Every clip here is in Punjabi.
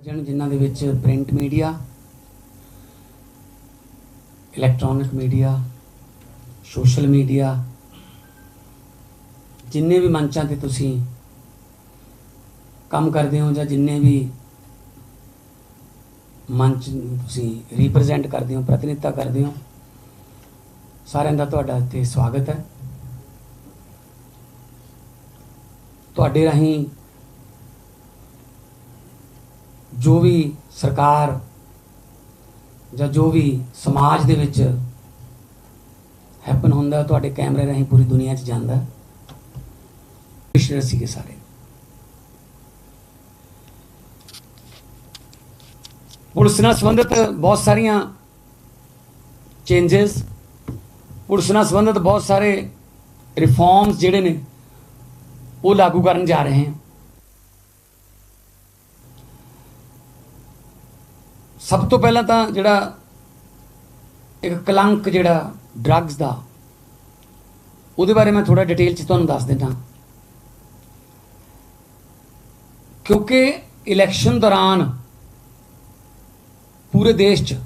ਜਨ ਜਿਨ੍ਹਾਂ ਦੇ ਵਿੱਚ print media, electronic media, social media, ਜਿੰਨੇ ਵੀ ਮੰਚਾਂ ਤੇ ਤੁਸੀਂ ਕੰਮ ਕਰਦੇ ਹੋ ਜਾਂ ਜਿੰਨੇ ਵੀ ਮੰਚ ਨੂੰ ਤੁਸੀਂ ਰਿਪਰੈਜ਼ੈਂਟ ਕਰਦੇ ਹੋ, ਪ੍ਰਤੀਨਿਧਤਾ ਕਰਦੇ ਹੋ, ਸਾਰਿਆਂ ਦਾ ਤੁਹਾਡਾ ਇੱਥੇ ਸਵਾਗਤ ਹੈ। ਤੁਹਾਡੇ ਰਾਹੀਂ ਜੋ ਵੀ ਸਰਕਾਰ ਜਾਂ ਜੋ ਵੀ ਸਮਾਜ ਦੇ ਵਿੱਚ ਹੈਪਨ ਹੁੰਦਾ, ਤੁਹਾਡੇ ਕੈਮਰੇ ਰਾਹੀਂ ਪੂਰੀ ਦੁਨੀਆ 'ਚ ਜਾਂਦਾ। ਪਿਛਲੇ ਸੀਗੇ ਸਾਰੇ। ਪੁਲਿਸ ਨਾਲ ਸੰਬੰਧਿਤ ਬਹੁਤ ਸਾਰੀਆਂ ਚੇਂਜਸ ਪੁਲਿਸ ਨਾਲ ਸੰਬੰਧਿਤ ਬਹੁਤ ਸਾਰੇ ਰਿਫਾਰਮਸ ਜਿਹੜੇ ਨੇ, ਉਹ ਲਾਗੂ ਕਰਨ ਜਾ ਰਹੇ ਹਾਂ। ਸਭ ਤੋਂ ਪਹਿਲਾਂ ਤਾਂ ਜਿਹੜਾ ਇੱਕ ਕਲੰਕ ਜਿਹੜਾ ਡਰੱਗਸ ਦਾ, ਉਹਦੇ ਬਾਰੇ ਮੈਂ ਥੋੜਾ ਡਿਟੇਲ ਚ ਤੁਹਾਨੂੰ ਦੱਸ ਦਿੰਦਾ। ਕਿਉਂਕਿ ਇਲੈਕਸ਼ਨ ਦੌਰਾਨ ਪੂਰੇ ਦੇਸ਼ 'ਚ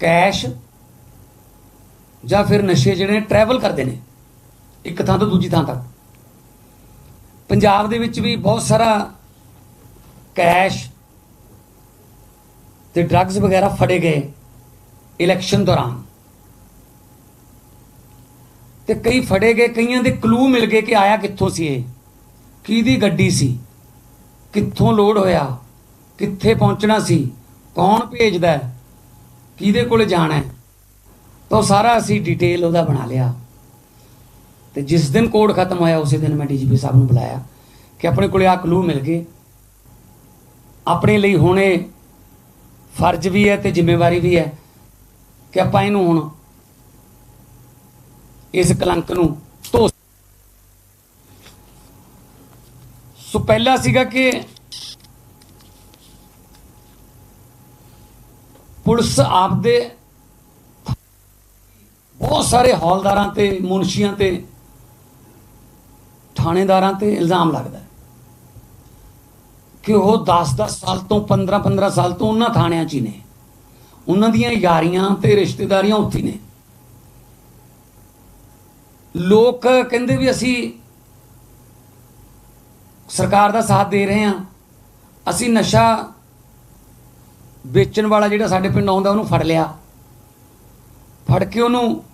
ਕੈਸ਼ ਜਾਂ ਫਿਰ ਨਸ਼ੇ ਜਿਹੜੇ ਟਰੈਵਲ ਕਰਦੇ ਨੇ, ਇੱਕ ਥਾਂ ਤੋਂ ਦੂਜੀ ਥਾਂ ਤੱਕ। ਪੰਜਾਬ ਦੇ ਵਿੱਚ ਵੀ ਬਹੁਤ ਸਾਰਾ ਕੈਸ਼ ਤੇ ਡਰੱਗਸ ਵਗੈਰਾ ਫੜੇ ਗਏ ਇਲੈਕਸ਼ਨ ਦੌਰਾਨ। ਤੇ ਕਈ ਫੜੇ ਗਏ, ਕਈਆਂ ਦੇ ਕਲੂ ਮਿਲ ਗਏ ਕਿ ਆਇਆ ਕਿੱਥੋਂ ਸੀ ਇਹ, ਕਿਹਦੀ ਗੱਡੀ ਸੀ, ਕਿੱਥੋਂ ਲੋਡ ਹੋਇਆ, ਕਿੱਥੇ ਪਹੁੰਚਣਾ ਸੀ, ਕੌਣ ਭੇਜਦਾ ਹੈ, ਕਿਹਦੇ ਕੋਲ ਜਾਣਾ ਹੈ। ਤਾਂ ਉਹ ਸਾਰਾ ਅਸੀਂ ਡਿਟੇਲ ਉਹਦਾ ਬਣਾ ਲਿਆ। ਤੇ ਜਿਸ ਦਿਨ ਕੋਡ ਖਤਮ ਹੋਇਆ, ਉਸੇ ਦਿਨ ਮੈਂ ਡੀਜੀਪੀ ਸਾਹਿਬ ਨੂੰ ਬੁਲਾਇਆ ਕਿ ਆਪਣੇ ਕੋਲੇ ਆ ਕਲੂ ਮਿਲ ਗਏ। ਆਪਣੇ ਲਈ ਹੁਣੇ ਫਰਜ਼ ਵੀ ਹੈ ਤੇ ਜ਼ਿੰਮੇਵਾਰੀ ਵੀ ਹੈ ਕਿ ਆਪਾਂ ਇਹਨੂੰ ਹੁਣ ਇਸ ਕਲੰਕ ਨੂੰ ਧੋ ਸੋ ਪਹਿਲਾ ਸੀਗਾ ਕਿ ਪੁਲਿਸ ਆਪਦੇ ਬਹੁਤ ਸਾਰੇ ਹੌਲਦਾਰਾਂ ਤੇ ਮੁਨਸ਼ੀਆਂ ਤੇ ਥਾਣੇਦਾਰਾਂ ਤੇ ਇਲਜ਼ਾਮ ਲੱਗਦਾ ਕਿ ਉਹ 10-10 ਸਾਲ ਤੋਂ 15-15 ਸਾਲ ਤੋਂ ਉਹਨਾਂ ਥਾਣਿਆਂ 'ਚ ਹੀ ਨੇ। ਉਹਨਾਂ ਦੀਆਂ ਯਾਰੀਆਂ ਤੇ ਰਿਸ਼ਤੇਦਾਰੀਆਂ ਉੱਥੇ ਹੀ ਨੇ। ਲੋਕ ਕਹਿੰਦੇ ਵੀ ਅਸੀਂ ਸਰਕਾਰ ਦਾ ਸਾਥ ਦੇ ਰਹੇ ਹਾਂ। ਅਸੀਂ ਨਸ਼ਾ ਵੇਚਣ ਵਾਲਾ ਜਿਹੜਾ ਸਾਡੇ ਪਿੰਡ ਆਉਂਦਾ, ਉਹਨੂੰ ਫੜ ਲਿਆ। ਫੜ ਕੇ ਉਹਨੂੰ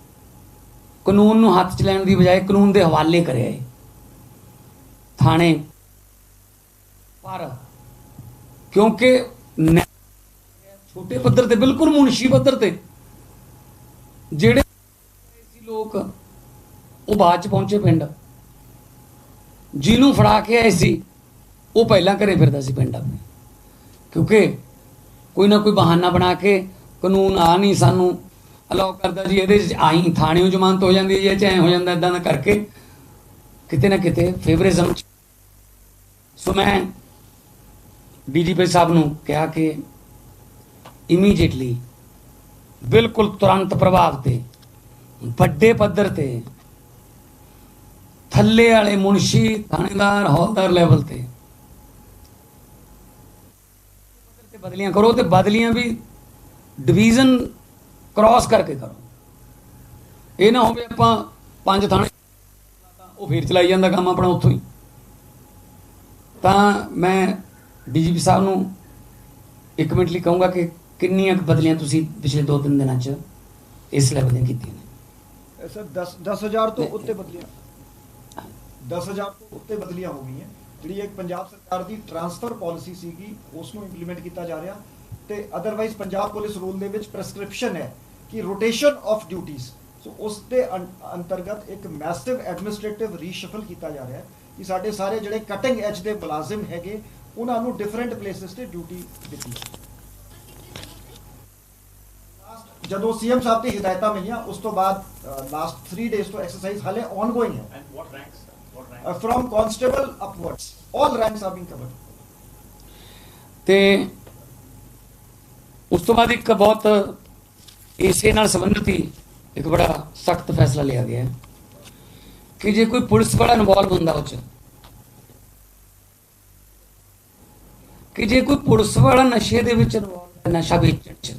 ਕਾਨੂੰਨ ਨੂੰ ਹੱਥ 'ਚ ਲੈਣ ਦੀ ਬਜਾਏ ਕਾਨੂੰਨ ਦੇ ਹਵਾਲੇ ਕਰਿਆ ਏ। ਥਾਣੇ ਪਰ ਕਿਉਂਕਿ ਨੈ- ਛੋਟੇ ਪੱਧਰ ਤੇ, ਬਿਲਕੁਲ ਮੁਨਸ਼ੀ ਪੱਧਰ ਤੇ, ਜਿਹੜੇ ਸੀ ਲੋਕ ਉਹ ਬਾਅਦ ਚ ਪਹੁੰਚੇ ਪਿੰਡ। ਜਿਹਨੂੰ ਫੜਾ ਕੇ ਆਏ ਸੀ, ਉਹ ਪਹਿਲਾਂ ਘਰੇ ਫਿਰਦਾ ਸੀ ਪਿੰਡ ਆਪਣੇ। ਕਿਉਂਕਿ ਕੋਈ ਨਾ ਕੋਈ ਬਹਾਨਾ ਬਣਾ ਕੇ ਕਾਨੂੰਨ ਆ ਨਹੀਂ ਸਾਨੂੰ ਅਲਾਉ ਕਰਦਾ ਜੀ, ਇਹਦੇ ਚ ਆਈ ਥਾਣਿਓਂ ਜ਼ਮਾਨਤ ਹੋ ਜਾਂਦੀ ਹੈ ਜਾਂ ਐ ਹੋ ਜਾਂਦਾ ਇਦਾਂ ਦਾ ਕਰਕੇ ਕਿਤੇ ਨਾ ਕਿਤੇ ਫੇਵਰਿਜ਼ਮ ਸੋ ਮੈਂ ਡੀਜੀਪੀ ਸਾਹਿਬ ਨੂੰ ਕਿਹਾ ਕਿ ਇਮੀਡੀਏਟਲੀ ਬਿਲਕੁਲ ਤੁਰੰਤ ਪ੍ਰਭਾਵ ਤੇ, ਵੱਡੇ ਪੱਧਰ ਤੇ, ਥੱਲੇ ਵਾਲੇ ਮੁਨਸ਼ੀ, ਥਾਣੇਦਾਰ, ਹੌਲਦਾਰ ਲੈਵਲ ਤੇ ਤੇ ਬਦਲੀਆਂ ਕਰੋ ਤੇ ਬਦਲੀਆਂ ਵੀ ਡਿਵੀਜ਼ਨ ਕ੍ਰਾਸ ਕਰਕੇ ਕਰੋ। ਇਹ ਨਾ ਹੋਵੇ ਆਪਾਂ ਪੰਜ ਥਾਣੇ ਉਹ ਫੇਰ ਚਲਾਈ ਜਾਂਦਾ ਕੰਮ ਆਪਣਾ ਉੱਥੋਂ ਹੀ। ਤਾਂ ਮੈਂ ਡੀਜੀਪੀ ਸਾਹਿਬ ਨੂੰ ਇੱਕ ਮਿੰਟ ਲਈ ਕਹੂੰਗਾ ਕਿ ਕਿੰਨੀਆਂ ਬਦਲੀਆਂ ਤੁਸੀਂ ਪਿਛਲੇ ਦੋ ਤਿੰਨ ਦਿਨਾਂ 'ਚ ਇਸ ਲੈਵਲ ਦੀਆਂ ਕੀਤੀਆਂ ਨੇ? ਸਰ 10 10000 ਤੋਂ ਉੱਤੇ ਬਦਲੀਆਂ। 10000 ਤੋਂ ਉੱਤੇ ਬਦਲੀਆਂ ਹੋ ਗਈਆਂ। ਜਿਹੜੀ ਇੱਕ ਪੰਜਾਬ ਸਰਕਾਰ ਦੀ ਟਰਾਂਸਫਰ ਪਾਲਿਸੀ ਸੀਗੀ ਉਸ ਨੂੰ ਇੰਪਲੀਮੈਂਟ ਕੀਤਾ ਜਾ ਰਿਹਾ। ਤੇ ਅਦਰਵਾਈਜ਼ ਪੰਜਾਬ ਪੁਲਿਸ ਰੂਲ ਦੇ ਵਿੱਚ ਪ੍ਰੈਸਕ੍ਰਿਪਸ਼ਨ ਹੈ ਕਿ ਰੋਟੇਸ਼ਨ ਆਫ ਡਿਊਟੀਆਂ ਸੋ ਉਸ ਦੇ ਅੰਤਰਗਤ ਇੱਕ ਮੈਸਿਵ ਐਡਮਿਨਿਸਟ੍ਰੇਟਿਵ ਰੀਸ਼ਫਲ ਕੀਤਾ ਜਾ ਰਿਹਾ ਹੈ ਕਿ ਸਾਡੇ ਸਾਰੇ ਜਿਹੜੇ ਕਟਿੰਗ ਐਜ ਦੇ ਮੁਲਾਜ਼ਮ ਹੈਗੇ ਉਹਨਾਂ ਨੂੰ ਡਿਫਰੈਂਟ ਪਲੇਸਸ ਤੇ ਡਿਊਟੀ ਦਿੱਤੀ ਜਦੋਂ ਸੀਐਮ ਸਾਹਿਬ ਦੀ ਹਦਾਇਤਾਂ ਮਿਲੀਆਂ ਉਸ ਤੋਂ ਬਾਅਦ ਲਾਸਟ 3 ਡੇਜ਼ ਤੋਂ ਐਕਸਰਸਾਈਜ਼ ਹਾਲੇ ਆਨਗੋਇੰਗ ਹੈ from constable upwards. All ranks are being covered. ਤੇ ਉਸ ਤੋਂ ਬਾਅਦ ਇੱਕ ਬਹੁਤ ਇਸੇ ਨਾਲ ਸੰਬੰਧਿਤ ਹੀ ਇੱਕ ਬੜਾ ਸਖਤ ਫੈਸਲਾ ਲਿਆ ਗਿਆ ਕਿ ਜੇ ਕੋਈ ਪੁਲਿਸ ਵਾਲਾ ਇਨਵੋਲਵ ਹੁੰਦਾ ਉਹ ਚ ਕਿ ਜੇ ਕੋਈ ਪੁਲਿਸ ਵਾਲਾ ਨਸ਼ੇ ਦੇ ਵਿੱਚ ਇਨਵੋਲਵ ਹੈ, ਨਸ਼ਾ ਵੇਚਣ ਚ।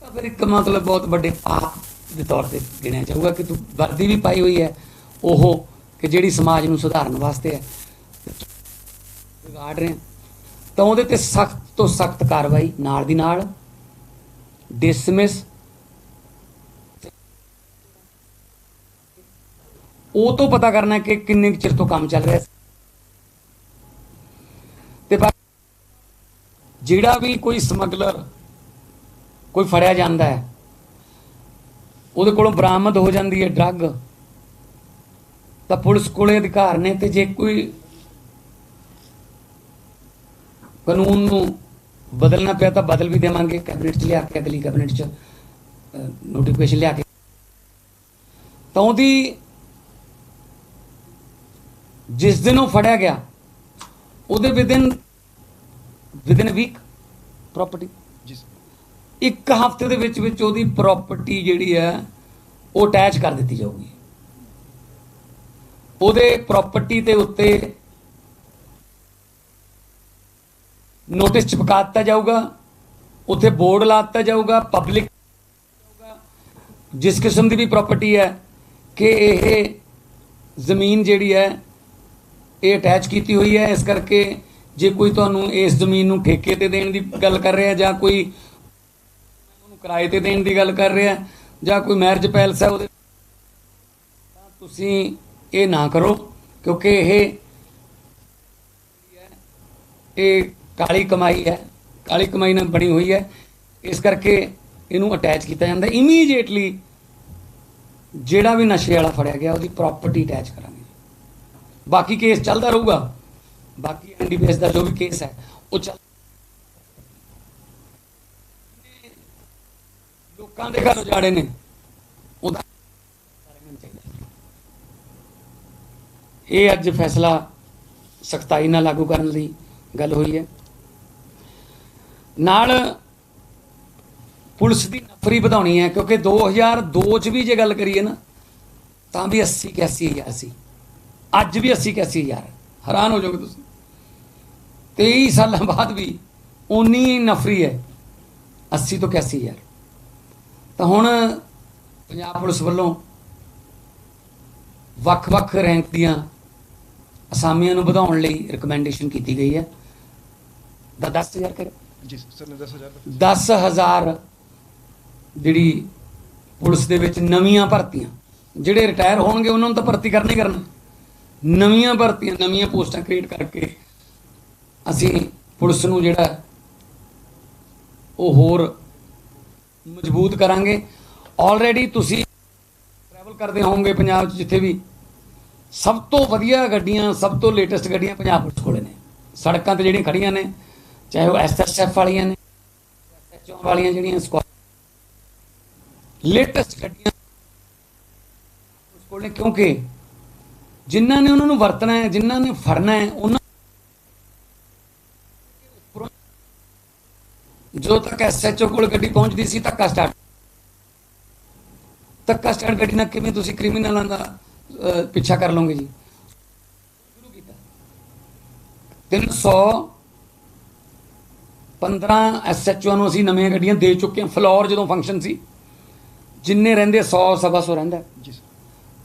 ਤਾਂ ਫਿਰ ਇੱਕ ਮਤਲਬ ਬਹੁਤ ਵੱਡੇ ਪਾਪ ਦੇ ਤੌਰ ਤੇ ਗਿਣਿਆ ਜਾਊਗਾ ਕਿ ਤੂੰ ਵਰਦੀ ਵੀ ਪਾਈ ਹੋਈ ਹੈ, ਉਹ ਕਿ ਜਿਹੜੀ ਸਮਾਜ ਨੂੰ ਸੁਧਾਰਨ ਵਾਸਤੇ ਹੈ। ਵਿਗਾੜ ਰਹੇ ਤਾਂ ਉਹਦੇ ਤੇ ਸਖਤ ਤੋਂ ਸਖਤ ਕਾਰਵਾਈ ਨਾਲ ਦੀ ਨਾਲ ਡਿਸਮਿਸ ਉਹ ਤੋਂ ਪਤਾ ਕਰਨਾ ਕਿ ਕਿੰਨੇ ਕੁ ਚਿਰ ਤੋਂ ਕੰਮ ਚੱਲ ਰਿਹਾ ਸੀ ਤੇ ਬਾ- ਜਿਹੜਾ ਵੀ ਕੋਈ ਸਮਗਲਰ ਕੋਈ ਫੜਿਆ ਜਾਂਦਾ ਹੈ, ਉਹਦੇ ਕੋਲੋਂ ਬਰਾਮਦ ਹੋ ਜਾਂਦੀ ਹੈ ਡਰੱਗ, ਤਾਂ ਪੁਲਿਸ ਕੋਲੇ ਅਧਿਕਾਰ ਨੇ ਤੇ ਜੇ ਕੋਈ ਕਾਨੂੰਨ ਨੂੰ ਬਦਲਣਾ ਪਿਆ ਤਾਂ ਬਦਲ ਵੀ ਦੇਵਾਂਗੇ, ਕੈਬਨਿਟ 'ਚ ਲਿਆ ਕੇ, ਅਗਲੀ ਕੈਬਨਿਟ 'ਚ ਨੋਟੀਫਿਕੇਸ਼ਨ ਲਿਆ ਕੇ। ਤਾਂ ਉਹਦੀ ਜਿਸ ਦਿਨ ਉਹ ਫੜਿਆ ਗਿਆ, ਉਹਦੇ ਵਿਦਿਨ ਵਿਦਿਨ ਵੀਕ ਪ੍ਰਾਪਰਟੀ ਜੀ ਇੱਕ ਹਫ਼ਤੇ ਦੇ ਵਿੱਚ ਵਿੱਚ ਉਹਦੀ ਪ੍ਰਾਪਰਟੀ ਜਿਹੜੀ ਹੈ ਉਹ ਅਟੈਚ ਕਰ ਦਿੱਤੀ ਜਾਊਗੀ। ਉਹਦੇ ਪ੍ਰਾਪਰਟੀ ਦੇ ਉੱਤੇ ਨੋਟਿਸ ਚਿਪਕਾ ਦਿੱਤਾ ਜਾਊਗਾ। ਉੱਥੇ ਬੋਰਡ ਲਾ ਦਿੱਤਾ ਜਾਊਗਾ ਪਬਲਿਕ ਜਿਸ ਕਿਸਮ ਦੀ ਵੀ ਪ੍ਰਾਪਰਟੀ ਹੈ ਕਿ ਇਹ ਜ਼ਮੀਨ ਜਿਹੜੀ ਹੈ ਇਹ ਅਟੈਚ ਕੀਤੀ ਹੋਈ ਹੈ। ਇਸ ਕਰਕੇ ਜੇ ਕੋਈ ਤੁਹਾਨੂੰ ਇਸ ਜ਼ਮੀਨ ਨੂੰ ਠੇਕੇ ਤੇ ਦੇਣ ਦੀ ਗੱਲ ਕਰ ਰਿਹਾ, ਜਾਂ ਕੋਈ ਉਹਨੂੰ ਕਿਰਾਏ ਤੇ ਦੇਣ ਦੀ ਗੱਲ ਕਰ ਰਿਹਾ, ਜਾਂ ਕੋਈ ਮੈਰਿਜ ਪੈਲਸ ਹੈ ਉਹਦੇ ਤਾਂ ਤੁਸੀਂ ਇਹ ਨਾ ਕਰੋ, ਕਿਉਂਕਿ ਇਹ ਇਹ ਕਾਲੀ ਕਮਾਈ ਹੈ, ਕਾਲੀ ਕਮਾਈ ਨਾਲ ਬਣੀ ਹੋਈ ਹੈ। ਇਸ ਕਰਕੇ ਇਹਨੂੰ ਅਟੈਚ ਕੀਤਾ ਜਾਂਦਾ। ਇਮੀਡੀਏਟਲੀ ਜਿਹੜਾ ਵੀ ਨਸ਼ੇ ਵਾਲਾ ਫੜਿਆ ਗਿਆ, ਉਹਦੀ ਪ੍ਰਾਪਰਟੀ ਅਟੈਚ ਕਰਾਂਗੇ। ਬਾਕੀ ਕੇਸ ਚੱਲਦਾ ਰਹੂਗਾ। ਬਾਕੀ ਐਨਡੀਪੀਐਸ ਦਾ ਜੋ ਵੀ ਕੇਸ ਹੈ, ਉਹ ਚੱਲ ਲੋਕਾਂ ਦੇ ਘਰ ਉਜਾੜੇ ਨੇ। ਉਹਦਾ ਇਹ ਅੱਜ ਫੈਸਲਾ ਸਖਤਾਈ ਨਾਲ ਲਾਗੂ ਕਰਨ ਦੀ ਗੱਲ ਹੋਈ ਹੈ। ਨਾਲ ਪੁਲਿਸ ਦੀ ਨਫਰੀ ਵਧਾਉਣੀ ਹੈ, ਕਿਉਂਕਿ 2002 ਚ ਵੀ ਜੇ ਗੱਲ ਕਰੀਏ ਨਾ, ਤਾਂ ਵੀ 80 81 ਹਜ਼ਾਰ ਸੀ। ਅੱਜ ਵੀ 80 81 ਹਜ਼ਾਰ ਹੈਰਾਨ ਹੋ ਜਾਓਗੇ ਤੁਸੀਂ। 23 ਸਾਲਾਂ ਬਾਅਦ ਵੀ ਉਨੀ ਨਫਰੀ ਹੈ 80 ਤੋਂ 81 ਹਜ਼ਾਰ। ਤਾਂ ਹੁਣ ਪੰਜਾਬ ਪੁਲਿਸ ਵੱਲੋਂ ਵੱਖ-ਵੱਖ ਰੈਂਕ ਦੀਆਂ ਅਸਾਮੀਆਂ ਨੂੰ ਵਧਾਉਣ ਲਈ ਰეკਮੈਂਡੇਸ਼ਨ ਕੀਤੀ ਗਈ ਹੈ। ਦਾ 10000 ਕਰ ਜੀ ਸਰ ਨੇ 10000 10000 ਜਿਹੜੀ ਪੁਲਿਸ ਦੇ ਵਿੱਚ ਨਵੀਆਂ ਭਰਤੀਆਂ ਜਿਹੜੇ ਰਿਟਾਇਰ ਹੋਣਗੇ ਉਹਨਾਂ ਨੂੰ ਤਾਂ ਭਰਤੀ ਕਰਨੀ ਕਰਨਾ। ਨਵੀਆਂ ਭਰਤੀਆਂ ਨਵੀਆਂ ਪੋਸਟਾਂ ਕ੍ਰੀਏਟ ਕਰਕੇ ਅਸੀਂ ਪੁਲਿਸ ਨੂੰ ਜਿਹੜਾ ਉਹ ਹੋਰ ਮਜ਼ਬੂਤ ਕਰਾਂਗੇ। ਆਲਰੇਡੀ ਤੁਸੀਂ ਟਰੈਵਲ ਕਰਦੇ ਹੋਵੋਗੇ ਪੰਜਾਬ 'ਚ ਜਿੱਥੇ ਵੀ। ਸਭ ਤੋਂ ਵਧੀਆ ਗੱਡੀਆਂ, ਸਭ ਤੋਂ ਲੇਟੈਸਟ ਗੱਡੀਆਂ ਪੰਜਾਬ ਪੁਲਿਸ ਕੋਲੇ ਨੇ। ਸੜਕਾਂ ਤੇ ਜਿਹੜੀਆਂ ਖੜੀਆਂ ਨੇ, ਚਾਹੇ ਉਹ ਐਸਐਸਐਫ ਵਾਲੀਆਂ ਨੇ ਐਸਐਚਓ ਵਾਲੀਆਂ ਜਿਹੜੀਆਂ ਸਕੁਆ ਲੇਟੈਸਟ ਗੱਡੀਆਂ ਪੁਲਿਸ ਕੋਲ ਨੇ ਕਿਉਂਕਿ ਜਿਨ੍ਹਾਂ ਨੇ ਉਹਨਾਂ ਨੂੰ ਵਰਤਣਾ ਹੈ, ਜਿਨ੍ਹਾਂ ਨੇ ਫੜਨਾ ਹੈ, ਉਹਨਾਂ ਜੋ ਤੱਕ ਐਸਐਚਓ ਕੋਲ ਗੱਡੀ ਪਹੁੰਚਦੀ ਸੀ ਧੱਕਾ ਸਟਾਰਟ ਧੱਕਾ ਸਟਾਰਟ ਗੱਡੀ ਨਾਲ ਕਿਵੇਂ ਤੁਸੀਂ ਕ੍ਰਿਮੀਨਲਾਂ ਦਾ ਪਿੱਛਾ ਕਰ ਲਓਗੇ ਜੀ? ਸ਼ੁਰੂ ਕੀਤਾ। 300 15 ਐਸਐਚਓ ਨੂੰ ਅਸੀਂ ਨਵੀਆਂ ਗੱਡੀਆਂ ਦੇ ਚੁੱਕੇ ਹਾਂ। ਫਲੋਰ ਜਦੋਂ ਫੰਕਸ਼ਨ ਸੀ ਜਿੰਨੇ ਰਹਿੰਦੇ 100 ਸਵਾ ਸੌ ਰਹਿੰਦਾ। ਜੀ ਸਰ।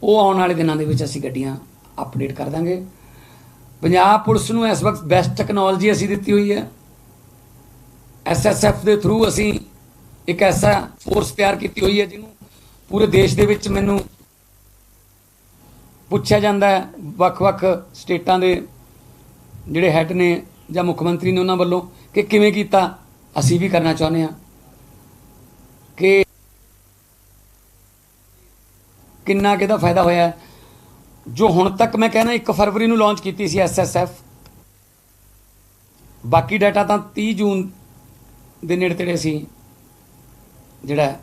ਉਹ ਆਉਣ ਵਾਲੇ ਦਿਨਾਂ ਦੇ ਵਿੱਚ ਅਸੀਂ ਗੱਡੀਆਂ ਅਪਡੇਟ ਕਰ ਦਾਂਗੇ। ਪੰਜਾਬ ਪੁਲਿਸ ਨੂੰ ਇਸ ਵਕਤ ਬੈਸਟ ਟੈਕਨੋਲੋਜੀ ਅਸੀਂ ਦਿੱਤੀ ਹੋਈ ਹੈ। ਐਸਐਸਐਫ ਦੇ ਥਰੂ ਅਸੀਂ ਇੱਕ ਐਸਾ ਫੋਰਸ ਤਿਆਰ ਕੀਤੀ ਹੋਈ ਹੈ ਜਿਹਨੂੰ ਪੂਰੇ ਦੇਸ਼ ਦੇ ਵਿੱਚ ਮੈਨੂੰ ਪੁੱਛਿਆ ਜਾਂਦਾ ਹੈ, ਵੱਖ-ਵੱਖ ਸਟੇਟਾਂ ਦੇ ਜਿਹੜੇ ਹੈੱਡ ਨੇ ਜਾਂ ਮੁੱਖ ਮੰਤਰੀ ਨੇ ਉਹਨਾਂ ਵੱਲੋਂ ਕਿ ਕਿਵੇਂ ਕੀਤਾ, ਅਸੀਂ ਵੀ ਕਰਨਾ ਚਾਹੁੰਦੇ ਹਾਂ ਕਿ ਕਿੰਨਾ ਕਿਹਦਾ ਫਾਇਦਾ ਹੋਇਆ ਜੋ ਹੁਣ ਤੱਕ ਮੈਂ ਕਹਿੰਦਾ 1 ਫਰਵਰੀ ਨੂੰ ਲਾਂਚ ਕੀਤੀ ਸੀ ਐਸਐਸਐਫ ਬਾਕੀ ਡਾਟਾ ਤਾਂ 30 ਜੂਨ ਦੇ ਨੇੜੇ ਤੇੜੇ ਅਸੀਂ ਜਿਹੜਾ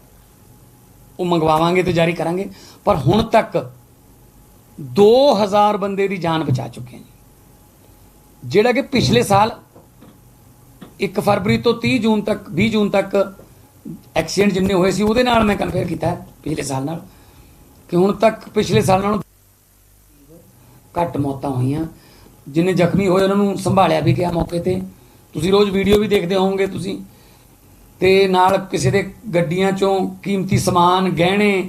ਉਹ ਮੰਗਵਾਵਾਂਗੇ ਤੇ ਜਾਰੀ ਕਰਾਂਗੇ। ਪਰ ਹੁਣ ਤੱਕ 2000 ਬੰਦੇ ਦੀ ਜਾਨ ਬਚਾ ਚੁੱਕੇ ਹਾਂ ਜਿਹੜਾ ਕਿ ਪਿਛਲੇ ਸਾਲ 1 ਫਰਵਰੀ ਤੋਂ 30 ਜੂਨ ਤੱਕ 20 ਜੂਨ ਤੱਕ ਐਕਸੀਡੈਂਟ ਜਿੰਨੇ ਹੋਏ ਸੀ, ਉਹਦੇ ਨਾਲ ਮੈਂ ਕੰਪੇਅਰ ਕੀਤਾ ਪਿਛਲੇ ਸਾਲ ਨਾਲ ਕਿ ਹੁਣ ਤੱਕ ਪਿਛਲੇ ਸਾਲ ਨਾਲੋਂ ਘੱਟ ਮੌਤਾਂ ਹੋਈਆਂ। ਜਿੰਨੇ ਜ਼ਖਮੀ ਹੋਏ, ਉਹਨਾਂ ਨੂੰ ਸੰਭਾਲਿਆ ਵੀ ਗਿਆ ਮੌਕੇ ਤੇ। ਤੁਸੀਂ ਰੋਜ਼ ਵੀਡੀਓ ਵੀ ਦੇਖਦੇ ਹੋਵੋਗੇ ਤੁਸੀਂ। ਤੇ ਨਾਲ ਕਿਸੇ ਦੇ ਗੱਡੀਆਂ ਚੋਂ ਕੀਮਤੀ ਸਮਾਨ, ਗਹਿਣੇ,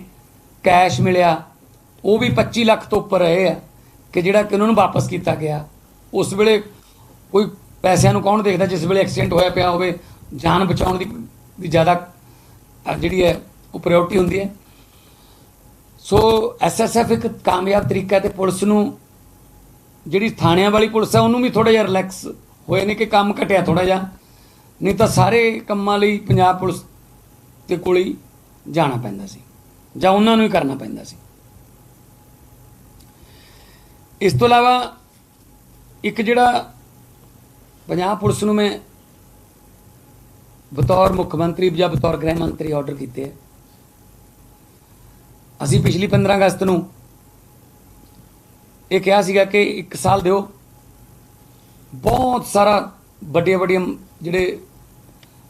ਕੈਸ਼ ਮਿਲਿਆ। ਉਹ ਵੀ 25 ਲੱਖ ਤੋਂ ਉੱਪਰ ਰਹੇ ਆ ਕਿ ਜਿਹੜਾ ਕਿ ਉਹਨਾਂ ਨੂੰ ਵਾਪਸ ਕੀਤਾ ਗਿਆ। ਉਸ ਵੇਲੇ ਕੋਈ ਪੈਸਿਆਂ ਨੂੰ ਕੌਣ ਦੇਖਦਾ ਜਿਸ ਵੇਲੇ ਐਕਸੀਡੈਂਟ ਹੋਇਆ ਪਿਆ ਹੋਵੇ, ਜਾਨ ਬਚਾਉਣ ਦੀ ਜ਼ਿਆਦਾ ਜਿਹੜੀ ਹੈ, ਉਹ ਪ੍ਰਾਇੋਰਟੀ ਹੁੰਦੀ ਹੈ। ਸੋ ਐਸਐਸਐਫ ਇੱਕ ਕਾਮਯਾਬ ਤਰੀਕਾ ਹੈ ਤੇ ਪੁਲਿਸ ਨੂੰ, ਜਿਹੜੀ ਥਾਣਿਆਂ ਵਾਲੀ ਪੁਲਿਸ ਹੈ ਉਹਨੂੰ ਵੀ ਥੋੜਾ ਜਿਹਾ ਰਿਲੈਕਸ ਹੋਏ ਨੇ ਕਿ ਕੰਮ ਘਟਿਆ ਥੋੜਾ ਜਿਹਾ। ਨਹੀਂ ਤਾਂ ਸਾਰੇ ਕੰਮਾਂ ਲਈ ਪੰਜਾਬ ਪੁਲਿਸ ਦੇ ਕੋਲ ਹੀ ਜਾਣਾ ਪੈਂਦਾ ਸੀ, ਜਾਂ ਉਹਨਾਂ ਨੂੰ ਹੀ ਕਰਨਾ ਪੈਂਦਾ ਸੀ। ਇਸ ਤੋਂ ਇਲਾਵਾ ਇੱਕ ਜਿਹੜਾ ਪੰਜਾਬ ਪੁਲਿਸ ਨੂੰ ਮੈਂ ਬਤੌਰ ਮੁੱਖ ਮੰਤਰੀ ਜਾਂ ਬਤੌਰ ਗ੍ਰਹਿ ਮੰਤਰੀ ਆਰਡਰ ਕੀਤੇ ਹੈ ਅਸੀਂ ਪਿਛਲੀ 15 ਅਗਸਤ ਨੂੰ ਇਹ ਕਿਹਾ ਸੀਗਾ ਕਿ ਇੱਕ ਸਾਲ ਦਿਓ। ਬਹੁਤ ਸਾਰਾ ਵੱਡੀਆਂ ਵੱਡੀਆਂ ਜਿਹੜੇ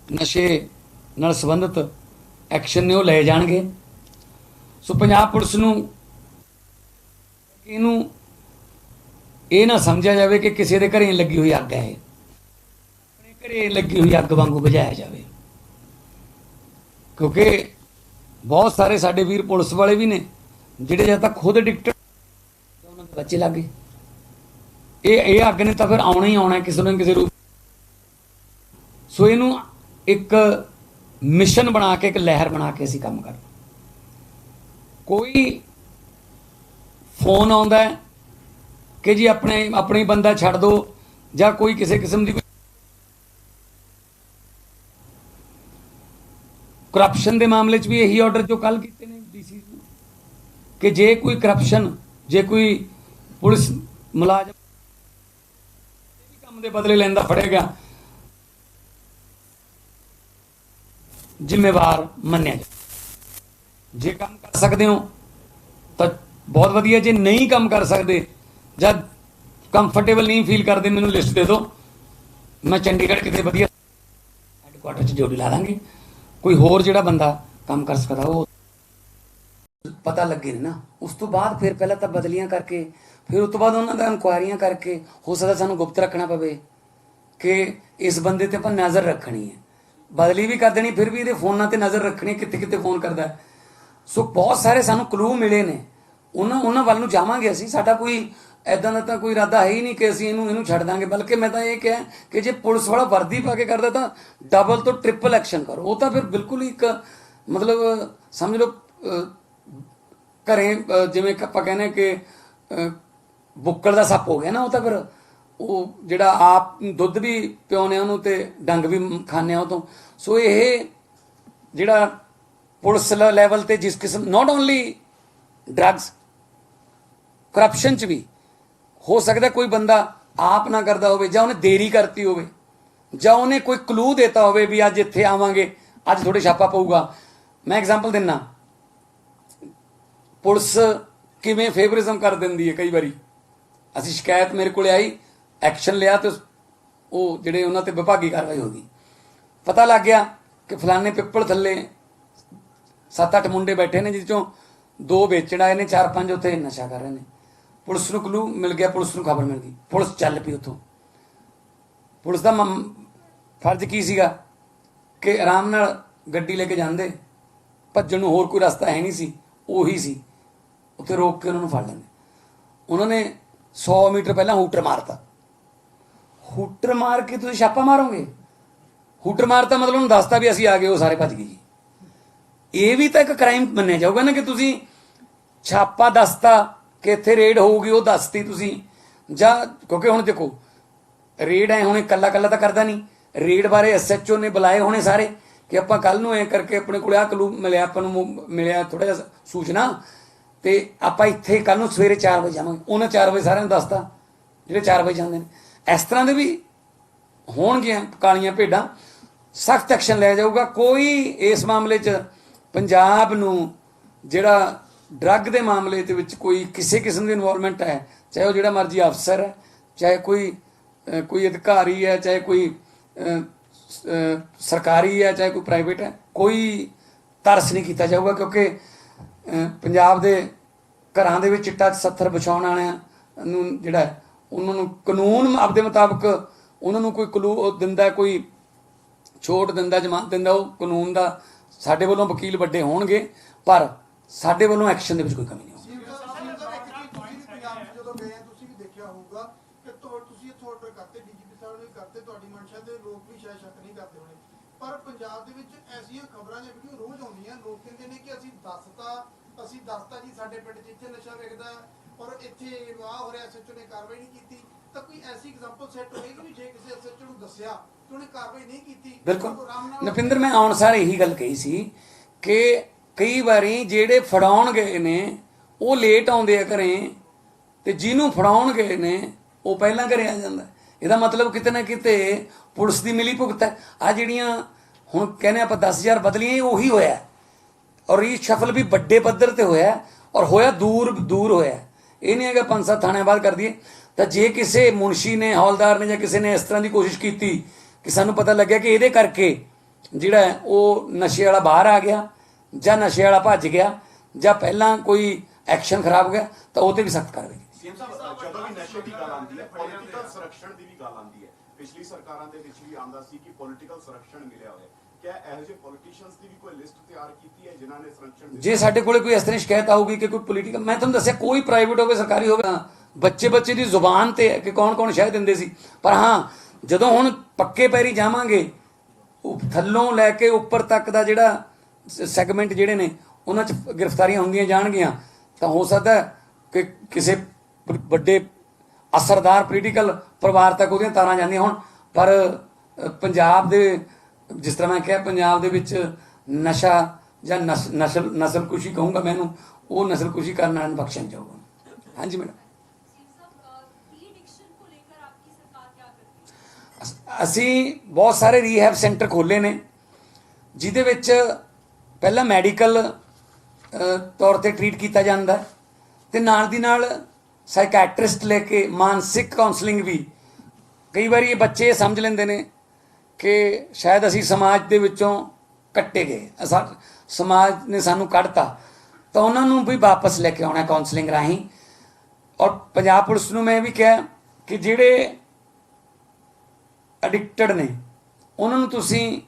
ਨਸ਼ੇ ਨਾਲ ਸੰਬੰਧਿਤ ਐਕਸ਼ਨ ਨੇ ਉਹ ਲਏ ਜਾਣਗੇ। ਸੋ ਪੰਜਾਬ ਪੁਲਿਸ ਨੂੰ ਇਹਨੂੰ ਇਹ ਨਾ ਸਮਝਿਆ ਜਾਵੇ ਕਿ ਕਿਸੇ ਦੇ ਘਰੇ ਲੱਗੀ ਹੋਈ ਅੱਗ ਹੈ। ਇਹ ਆਪਣੇ ਘਰੇ ਲੱਗੀ ਹੋਈ ਅੱਗ ਵਾਂਗੂ ਬੁਝਾਇਆ ਜਾਵੇ। ਕਿਉਂਕਿ ਬਹੁਤ ਸਾਰੇ ਸਾਡੇ ਵੀਰ ਪੁਲਿਸ ਵਾਲੇ ਵੀ ਨੇ, ਜਿਹੜੇ ਜਦ ਤੱਕ ਖੁਦ ਐਡਿਕਟਡ ਉਹਨਾਂ ਦੇ ਬੱਚੇ ਲੱਗੇ ਇਹ ਇਹ ਅੱਗ ਨੇ ਤਾਂ ਫਿਰ ਆਉਣਾ ਹੀ ਆਉਣਾ ਕਿਸੇ ਨੂੰ ਕਿਸੇ ਰੂਪ ਸੋ ਇਹਨੂੰ ਇੱਕ ਮਿਸ਼ਨ ਬਣਾ ਕੇ, ਇੱਕ ਲਹਿਰ ਬਣਾ ਕੇ ਅਸੀਂ ਕੰਮ ਕਰਨਾ ਕੋਈ ਫੋਨ ਆਉਂਦਾ ਕਿ ਜੀ ਆਪਣੇ, ਆਪਣੀ ਬੰਦਾ ਛੱਡ ਦਿਓ ਜਾਂ ਕੋਈ ਕਿਸੇ ਕਿਸਮ ਦੀ ਕਰਪਸ਼ਨ ਦੇ ਮਾਮਲੇ 'ਚ ਵੀ ਇਹੀ ਆਰਡਰ ਜੋ ਕੱਲ ਕੀਤੇ ਨੇ ਡੀਸੀ ਨੂੰ ਕਿ ਜੇ ਕੋਈ ਕਰਪਸ਼ਨ ਜੇ ਕੋਈ ਪੁਲਿਸ ਮੁਲਾਜ਼ਮ ਕੰਮ ਦੇ ਬਦਲੇ ਲੈਂਦਾ ਫੜੇਗਾ ਜ਼ਿੰਮੇਵਾਰ ਮੰਨਿਆ ਜਾਵੇ ਜੇ ਕੰਮ ਕਰ ਸਕਦੇ ਹੋ, ਤਾਂ ਬਹੁਤ ਵਧੀਆ। ਜੇ ਨਹੀਂ ਕੰਮ ਕਰ ਸਕਦੇ ਜਦ ਕੰਫਰਟੇਬਲ ਨਹੀਂ ਫੀਲ ਕਰਦੇ, ਮੈਨੂੰ ਲਿਸਟ ਦੇ ਦਿਓ। ਮੈਂ ਚੰਡੀਗੜ੍ਹ ਕਿਤੇ ਵਧੀਆ ਹੈਡਕੁਆਟਰ 'ਚ ਜੋੜੀ ਲਾ ਦਾਂਗੇ। ਕੋਈ ਹੋਰ ਜਿਹੜਾ ਬੰਦਾ ਕੰਮ ਕਰ ਸਕਦਾ, ਉਹ ਪਤਾ ਲੱਗੇ ਨਾ। ਉਸ ਤੋਂ ਬਾਅਦ ਫਿਰ ਪਹਿਲਾਂ ਤਾਂ ਬਦਲੀਆਂ ਕਰਕੇ, ਫਿਰ ਉਸ ਤੋਂ ਬਾਅਦ ਉਹਨਾਂ ਦਾ ਇਨਕੁਆਇਰੀਆਂ ਕਰਕੇ, ਹੋ ਸਕਦਾ ਸਾਨੂੰ ਗੁਪਤ ਰੱਖਣਾ ਪਵੇ ਕਿ ਇਸ ਬੰਦੇ ਤੇ ਆਪਾਂ ਨਜ਼ਰ ਰੱਖਣੀ ਹੈ। ਬਦਲੀ ਵੀ ਕਰ ਦੇਣੀ, ਫਿਰ ਵੀ ਇਹਦੇ ਫੋਨਾਂ ਤੇ ਨਜ਼ਰ ਰੱਖਣੀ, ਕਿੱਥੇ ਕਿੱਥੇ ਫੋਨ ਕਰਦਾ। ਸੋ ਬਹੁਤ ਸਾਰੇ ਸਾਨੂੰ ਕਲੂ ਮਿਲੇ ਨੇ। ਉਹਨਾਂ ਉਹਨਾਂ ਵੱਲ ਨੂੰ ਜਾਵਾਂਗੇ ਅਸੀਂ। ਸਾਡਾ ਕੋਈ ਐਦਾਂ ਦਾ ਤਾਂ ਕੋਈ ਇਰਾਦਾ ਹੈ ਹੀ ਨਹੀਂ ਕਿ ਅਸੀਂ ਇਹਨੂੰ ਇਹਨੂੰ ਛੱਡ ਦਾਂਗੇ। ਬਲਕਿ ਮੈਂ ਤਾਂ ਇਹ ਕਿਹਾ ਕਿ ਜੇ ਪੁਲਿਸ ਵਾਲਾ ਵਰਦੀ ਪਾ ਕੇ ਕਰਦਾ ਤਾਂ ਡਬਲ ਤੋਂ ਟ੍ਰਿਪਲ ਐਕਸ਼ਨ ਕਰੋ। ਉਹ ਤਾਂ ਫਿਰ ਬਿਲਕੁਲ ਹੀ ਇੱਕ, ਮਤਲਬ, ਸਮਝ ਲਓ ਘਰੇ ਜਿਵੇਂ ਆਪਾਂ ਕਹਿੰਦੇ ਕਿ ਬੁੱਕਲ ਦਾ ਸੱਪ ਹੋ ਗਿਆ ਨਾ, ਉਹ ਤਾਂ ਫਿਰ ਉਹ ਜਿਹੜਾ ਆਪ ਦੁੱਧ ਵੀ ਪਿਉਨੇ ਉਹਨੂੰ ਤੇ ਡੰਗ ਵੀ ਖਾਣੇ ਉਹ ਤੋਂ। ਸੋ ਇਹ ਜਿਹੜਾ ਪੁਲਿਸ ਲੈਵਲ ਤੇ ਜਿਸ ਕਿਸਮ ਨਾਟ ਓਨਲੀ ਡਰੱਗਸ ਕਰਪਸ਼ਨ ਚ ਵੀ ਹੋ ਸਕਦਾ ਕੋਈ ਬੰਦਾ ਆਪ ਨਾ ਕਰਦਾ ਹੋਵੇ ਜਾਂ ਉਹਨੇ ਦੇਰੀ ਕਰਤੀ ਹੋਵੇ ਜਾਂ ਉਹਨੇ ਕੋਈ ਕਲੂ ਦਿੱਤਾ ਹੋਵੇ ਵੀ ਅੱਜ ਇੱਥੇ ਆਵਾਂਗੇ, ਅੱਜ ਥੋੜੇ ਛਾਪਾ ਪਊਗਾ। ਮੈਂ ਐਗਜ਼ਾਮਪਲ ਦਿੰਨਾ। ਪੁਲਿਸ ਕਿਵੇਂ ਫੇਵਰਿਜ਼ਮ ਕਰ ਦਿੰਦੀ ਹੈ ਕਈ ਵਾਰੀ। ਅਸੀਂ ਸ਼ਿਕਾਇਤ ਮੇਰੇ ਕੋਲ ਆਈ ਐਕਸ਼ਨ ਲਿਆ ਤੇ ਉਹ ਜਿਹੜੇ ਉਹਨਾਂ ਤੇ ਵਿਭਾਗੀ ਕਾਰਵਾਈ ਹੋ ਗਈ। ਪਤਾ ਲੱਗ ਗਿਆ ਕਿ ਫਲਾਣੇ ਪਿੱਪਲ ਥੱਲੇ ਸੱਤ ਅੱਠ ਮੁੰਡੇ ਬੈਠੇ ਨੇ ਜਿਸ ਚੋਂ ਦੋ ਵੇਚਣ ਆਏ ਨੇ, ਚਾਰ ਪੰਜ ਉੱਥੇ ਨਸ਼ਾ ਕਰ ਰਹੇ ਨੇ। ਪੁਲਿਸ ਨੂੰ ਕਲੂ ਮਿਲ ਗਿਆ, ਪੁਲਿਸ ਨੂੰ ਖਬਰ ਮਿਲ ਗਈ। ਪੁਲਿਸ ਚੱਲ ਪਈ ਉੱਥੋਂ। ਪੁਲਿਸ ਦਾ ਫਰਜ਼ ਕੀ ਸੀਗਾ? ਕਿ ਆਰਾਮ ਨਾਲ ਗੱਡੀ ਲੈ ਕੇ ਜਾਂਦੇ। ਭੱਜਣ ਨੂੰ ਹੋਰ ਕੋਈ ਰਸਤਾ ਹੈ ਨਹੀਂ ਸੀ, ਉਹੀ ਸੀ। ਉੱਥੇ ਰੋਕ ਕੇ ਉਹਨਾਂ ਨੂੰ ਫੜ ਲੈਂਦੇ। ਉਹਨਾਂ ਨੇ 100 ਮੀਟਰ ਪਹਿਲਾਂ ਹੂਟਰ ਮਾਰਤਾ। ਹੂਟਰ ਮਾਰ ਕੇ ਤੁਸੀਂ ਛਾਪਾ ਮਾਰੋਗੇ? ਹੂਟਰ ਮਾਰਤਾ ਮਤਲਬ ਉਹਨੂੰ ਦੱਸਤਾ ਵੀ ਅਸੀਂ ਆ ਗਏ, ਉਹ ਸਾਰੇ ਭੱਜ ਗਏ ਜੀ। ਇਹ ਵੀ ਤਾਂ ਇੱਕ ਕ੍ਰਾਈਮ ਮੰਨਿਆ ਜਾਊਗਾ ਨਾ ਕਿ ਤੁਸੀਂ ਛਾਪਾ ਦੱਸਤਾ ਕਿ ਇੱਥੇ ਰੇਡ ਹੋਊਗੀ, ਉਹ ਦੱਸਤੀ ਤੁਸੀਂ। ਜਾਂ ਕਿਉਂਕਿ ਹੁਣ ਦੇਖੋ ਰੇਡ ਐ ਹੁਣ ਇਕੱਲਾ ਇਕੱਲਾ ਤਾਂ ਕਰਦਾ ਨਹੀਂ। ਰੇਡ ਬਾਰੇ ਐਸਐਚਓ ਨੇ ਬੁਲਾਏ ਹੋਣੇ ਸਾਰੇ ਕਿ ਆਪਾਂ ਕੱਲ ਨੂੰ ਐ ਕਰਕੇ ਆਪਣੇ ਕੋਲ ਆ ਕਲੂ ਮਿਲਿਆ, ਆਪਾਂ ਨੂੰ ਮਿਲਿਆ ਥੋੜਾ ਜਿਹਾ ਸੂਚਨਾ। ਤੇ ਆਪਾਂ ਇੱਥੇ ਕੱਲ ਨੂੰ ਸਵੇਰੇ 4 ਵਜੇ ਜਾਵਾਂਗੇ। ਉਹਨਾਂ 4 ਵਜੇ ਸਾਰਿਆਂ ਨੂੰ ਦੱਸਤਾ, ਜਿਹੜੇ 4 ਵਜੇ ਜਾਂਦੇ ਨੇ। ਇਸ ਤਰ੍ਹਾਂ ਦੇ ਵੀ ਹੋਣਗੀਆਂ ਕਾਲੀਆਂ ਭੇਡਾਂ। ਸਖਤ ਐਕਸ਼ਨ ਲਿਆ ਜਾਊਗਾ। ਕੋਈ ਇਸ ਮਾਮਲੇ 'ਚ ਪੰਜਾਬ ਨੂੰ ਜਿਹੜਾ ਡਰੱਗ ਦੇ ਮਾਮਲੇ ਦੇ ਵਿੱਚ ਕੋਈ ਕਿਸੇ ਕਿਸਮ ਦੀ ਇਨਵੋਲਵਮੈਂਟ ਹੈ, ਚਾਹੇ ਉਹ ਜਿਹੜਾ ਮਰਜ਼ੀ ਅਫਸਰ ਹੈ, ਚਾਹੇ ਕੋਈ ਕੋਈ ਅਧਿਕਾਰੀ ਹੈ, ਚਾਹੇ ਕੋਈ ਸਰਕਾਰੀ ਹੈ, ਚਾਹੇ ਕੋਈ ਪ੍ਰਾਈਵੇਟ ਹੈ, ਕੋਈ ਤਰਸ ਨਹੀਂ ਕੀਤਾ ਜਾਊਗਾ ਕਿਉਂਕਿ ਪੰਜਾਬ ਦੇ ਘਰਾਂ ਦੇ ਵਿੱਚ ਚਿੱਟਾ ਸੱਥਰ ਵਿਛਾਉਣ ਵਾਲਿਆਂ ਨੂੰ ਜਿਹੜਾ ਉਹਨਾਂ ਨੂੰ ਕਾਨੂੰਨ ਆਪਦੇ ਮੁਤਾਬਕ ਉਹਨਾਂ ਨੂੰ ਕੋਈ ਕਲੂ ਦਿੰਦਾ, ਕੋਈ ਛੋਟ ਦਿੰਦਾ, ਜ਼ਮਾਨਤ ਦਿੰਦਾ, ਉਹ ਕਾਨੂੰਨ ਦਾ ਸਾਡੇ ਵੱਲੋਂ ਵਕੀਲ ਵੱਡੇ ਹੋਣਗੇ, ਪਰ ਸਾਡੇ ਵੱਲੋਂ ਐਕਸ਼ਨ ਦੇ ਵਿੱਚ ਕੋਈ ਕਮੀ ਨਹੀਂ ਹੋਊਗੀ। ਪੰਜਾਬ ਜਦੋਂ ਗਏ, ਤੁਸੀਂ ਵੀ ਦੇਖਿਆ ਹੋਊਗਾ ਕਿ ਤੁਸੀਂ ਇੱਥੋਂ ਕਰਤੇ, ਡੀਜੀਪੀ ਸਾਹਿਬ ਨੇ ਕਰਤੇ, ਤੁਹਾਡੀ ਮਨਸ਼ਾ ਤੇ ਲੋਕ ਵੀ ਸ਼ਾਇਦ ਸ਼ੱਕ ਨਹੀਂ ਕਰਦੇ ਹੋਣੇ। ਪਰ ਪੰਜਾਬ ਦੇ ਵਿੱਚ ਐਸੀਆਂ ਖਬਰਾਂ ਜਾਂ ਵੀਡੀਓ ਰੋਜ਼ ਆਉਂਦੀਆਂ, ਲੋਕ ਕਹਿੰਦੇ ਨੇ ਕਿ ਅਸੀਂ ਦੱਸਤਾ ਅਸੀਂ ਦੱਸਤਾ ਜੀ, ਸਾਡੇ ਪਿੰਡ 'ਚ ਨਸ਼ਾ ਵਿਕਦਾ ਔਰ ਇੱਥੇ ਵਾਹ ਹੋ ਰਿਹਾ ਐਸਐਚਓ ਨੇ ਕਾਰਵਾਈ ਨਹੀਂ ਕੀਤੀ ਤਾਂ ਕੋਈ ਐਸੀ ਐਗਜ਼ਾਮਪਲ ਸੈੱਟ ਹੋਏਗੀ ਵੀ ਜੇ ਕਿਸੇ ਐਸਐਚਓ ਨੂੰ ਦੱਸਿਆ ਤੇ ਉਹਨੇ ਕਾਰਵਾਈ ਨਹੀਂ ਕੀਤੀ ਬਿਲਕੁਲ। ਨਪਿੰਦਰ ਮੈਂ ਆਉਣ ਸਾਰ ਇਹੀ ਗੱਲ ਕਹੀ ਸੀ ਕਿ ਕਈ ਵਾਰੀ ਜਿਹੜੇ ਫੜਾਉਣ ਗਏ ਨੇ ਉਹ ਲੇਟ ਆਉਂਦੇ ਆ ਘਰੇ ਤੇ ਜਿਹਨੂੰ ਫੜਾਉਣ ਗਏ ਨੇ ਉਹ ਪਹਿਲਾਂ ਘਰੇ ਆ ਜਾਂਦਾ। ਇਹਦਾ ਮਤਲਬ ਕਿਤੇ ਨਾ ਕਿਤੇ ਪੁਲਿਸ ਦੀ ਮਿਲੀ ਭੁਗਤ ਹੈ। ਆ ਜਿਹੜੀਆਂ ਹੁਣ ਕਹਿੰਦੇ ਆਪਾਂ 10000 ਬਦਲੀਆਂ ਉਹੀ ਹੋਇਆ। ਔਰ ਇਹ ਸ਼ਫਲ ਵੀ ਵੱਡੇ ਪੱਧਰ ਤੇ ਹੋਇਆ ਔਰ ਹੋਇਆ ਦੂਰ ਦੂਰ ਹੋਇਆ। ਇਹ ਨਹੀਂ ਹੈਗਾ ਪੰਜ ਸੱਤ ਥਾਣਿਆਂ ਬਾਅਦ ਕਰ ਦਈਏ। ਤਾਂ ਜੇ ਕਿਸੇ ਮੁਨਸ਼ੀ ਨੇ ਹੌਲਦਾਰ ਨੇ ਜਾਂ ਕਿਸੇ ਨੇ ਇਸ ਤਰ੍ਹਾਂ ਦੀ ਕੋਸ਼ਿਸ਼ ਕੀਤੀ ਕਿ ਸਾਨੂੰ ਪਤਾ ਲੱਗਿਆ ਕਿ ਇਹਦੇ ਕਰਕੇ ਜਿਹੜਾ ਉਹ ਨਸ਼ੇ ਵਾਲਾ ਬਾਹਰ ਆ ਗਿਆ ਜਾਂ ਨਸ਼ੇ ਵਾਲਾ ਭੱਜ ਗਿਆ ਜਾਂ ਪਹਿਲਾਂ ਕੋਈ ਐਕਸ਼ਨ ਖਰਾਬ ਹੋ ਗਿਆ ਤਾਂ ਉਹ ਤੇ ਵੀ ਸਖਤ ਕਾਰਵਾਈ ਸੀਐਮ ਸਾਹਿਬ ਜਦੋਂ ਵੀ ਨਸ਼ੇ ਦੀ ਗੱਲ ਆਉਂਦੀ ਹੈ ਪੋਲੀਟੀਕਲ ਸੰਰਕਸ਼ਣ ਦੀ ਵੀ ਗੱਲ ਆਉਂਦੀ ਹੈ। ਪਿਛਲੀ ਸਰਕਾਰਾਂ ਦੇ ਵਿੱਚ ਵੀ ਆਉਂਦਾ ਸੀ ਕਿ ਪੋਲੀਟੀਕਲ ਸੰਰਕਸ਼ਣ ਮਿਲਿਆ ਹੋਇਆ। ਹੈ ਕਿਆ ਇਹੋ ਜਿਹੇ ਪੋਲੀਟੀਸ਼ੀਅਨਸ ਦੀ ਵੀ ਕੋਈ ਲਿਸਟ ਤਿਆਰ ਕੀਤੀ ਹੈ ਜਿਨ੍ਹਾਂ ਨੇ ਸੰਰਕਸ਼ਣ ਜੇ ਸਾਡੇ ਕੋਲੇ ਕੋਈ ਇਸ ਤਰ੍ਹਾਂ ਸ਼ਿਕਾਇਤ ਆਊਗੀ ਕਿ ਕੋਈ ਪੋਲੀਟੀਕਲ ਮੈਂ ਤੁਹਾਨੂੰ ਦੱਸਿਆ ਕੋਈ ਪ੍ਰਾਈਵੇਟ ਹੋਵੇ, ਸਰਕਾਰੀ ਹੋਵੇ ਬੱਚੇ ਬੱਚੇ ਦੀ ਜ਼ੁਬਾਨ ਤੇ ਹੈ ਕਿ ਕੌਣ ਕੌਣ ਸ਼ਹਿ ਦਿੰਦੇ ਸੀ। ਪਰ ਹਾਂ, ਜਦੋਂ ਹੁਣ ਪੱਕੇ ਪੈਰੀ ਜਾਵਾਂਗੇ ਥੱਲੋਂ ਲੈ ਕੇ ਉੱਪਰ ਤੱਕ ਦਾ ਜਿਹੜਾ ਸੈਗਮੈਂਟ ਜਿਹੜੇ ਨੇ, ਉਹਨਾਂ 'ਚ ਗ੍ਰਿਫਤਾਰੀਆਂ ਹੁੰਦੀਆਂ ਜਾਣਗੀਆਂ, ਤਾਂ ਹੋ ਸਕਦਾ ਕਿ ਕਿਸੇ ਵੱਡੇ ਅਸਰਦਾਰ ਪੋਲੀਟੀਕਲ ਪਰਿਵਾਰ ਤੱਕ ਉਹਦੀਆਂ ਤਾਰਾਂ ਜਾਂਦੀਆਂ ਹੋਣ। ਪਰ ਪੰਜਾਬ ਦੇ ਜਿਸ ਤਰ੍ਹਾਂ ਮੈਂ ਕਿਹਾ ਪੰਜਾਬ ਦੇ ਵਿੱਚ ਨਸ਼ਾ ਜਾਂ ਨਸਲ ਨਸਲ ਕੁਸ਼ੀ ਕਹੂੰਗਾ ਮੈਨੂੰ ਉਹ ਨਸਲ ਕੁਸ਼ੀ ਕਰਨ ਨਾਲ ਬਖਸ਼ਣ ਜਾਊਗਾ। ਹਾਂਜੀ ਮੈਡਮ। ਅਸੀਂ ਬਹੁਤ ਸਾਰੇ ਰੀਹੈਬ ਸੈਂਟਰ ਖੋਲੇ ਨੇ, ਜਿਹਦੇ ਵਿੱਚ ਪਹਿਲਾਂ ਮੈਡੀਕਲ ਤੌਰ ਤੇ ਟ੍ਰੀਟ ਕੀਤਾ ਜਾਂਦਾ ਤੇ ਨਾਲ ਦੀ ਨਾਲ ਸਾਈਕੈਟ੍ਰਿਸਟ ਲੈ ਕੇ ਮਾਨਸਿਕ ਕਾਉਂਸਲਿੰਗ ਵੀ, ਕਈ ਵਾਰੀ ਇਹ ਬੱਚੇ ਸਮਝ ਲੈਂਦੇ ਨੇ ਕਿ ਸ਼ਾਇਦ ਅਸੀਂ ਸਮਾਜ ਦੇ ਵਿੱਚੋਂ ਕੱਟੇ ਗਏ। ਅਸਾ- ਸਮਾਜ ਨੇ ਸਾਨੂੰ ਕੱਢਤਾ। ਤਾਂ ਉਹਨਾਂ ਨੂੰ ਵੀ ਵਾਪਸ ਲੈ ਕੇ ਆਉਣਾ ਕਾਉਂਸਲਿੰਗ ਰਾਹੀਂ। ਔਰ ਪੰਜਾਬ ਪੁਲਿਸ ਨੂੰ ਮੈਂ ਇਹ ਵੀ ਕਿਹਾ ਕਿ ਜਿਹੜੇ ਐਡਿਕਟਡ ਨੇ, ਉਹਨਾਂ ਨੂੰ ਤੁਸੀਂ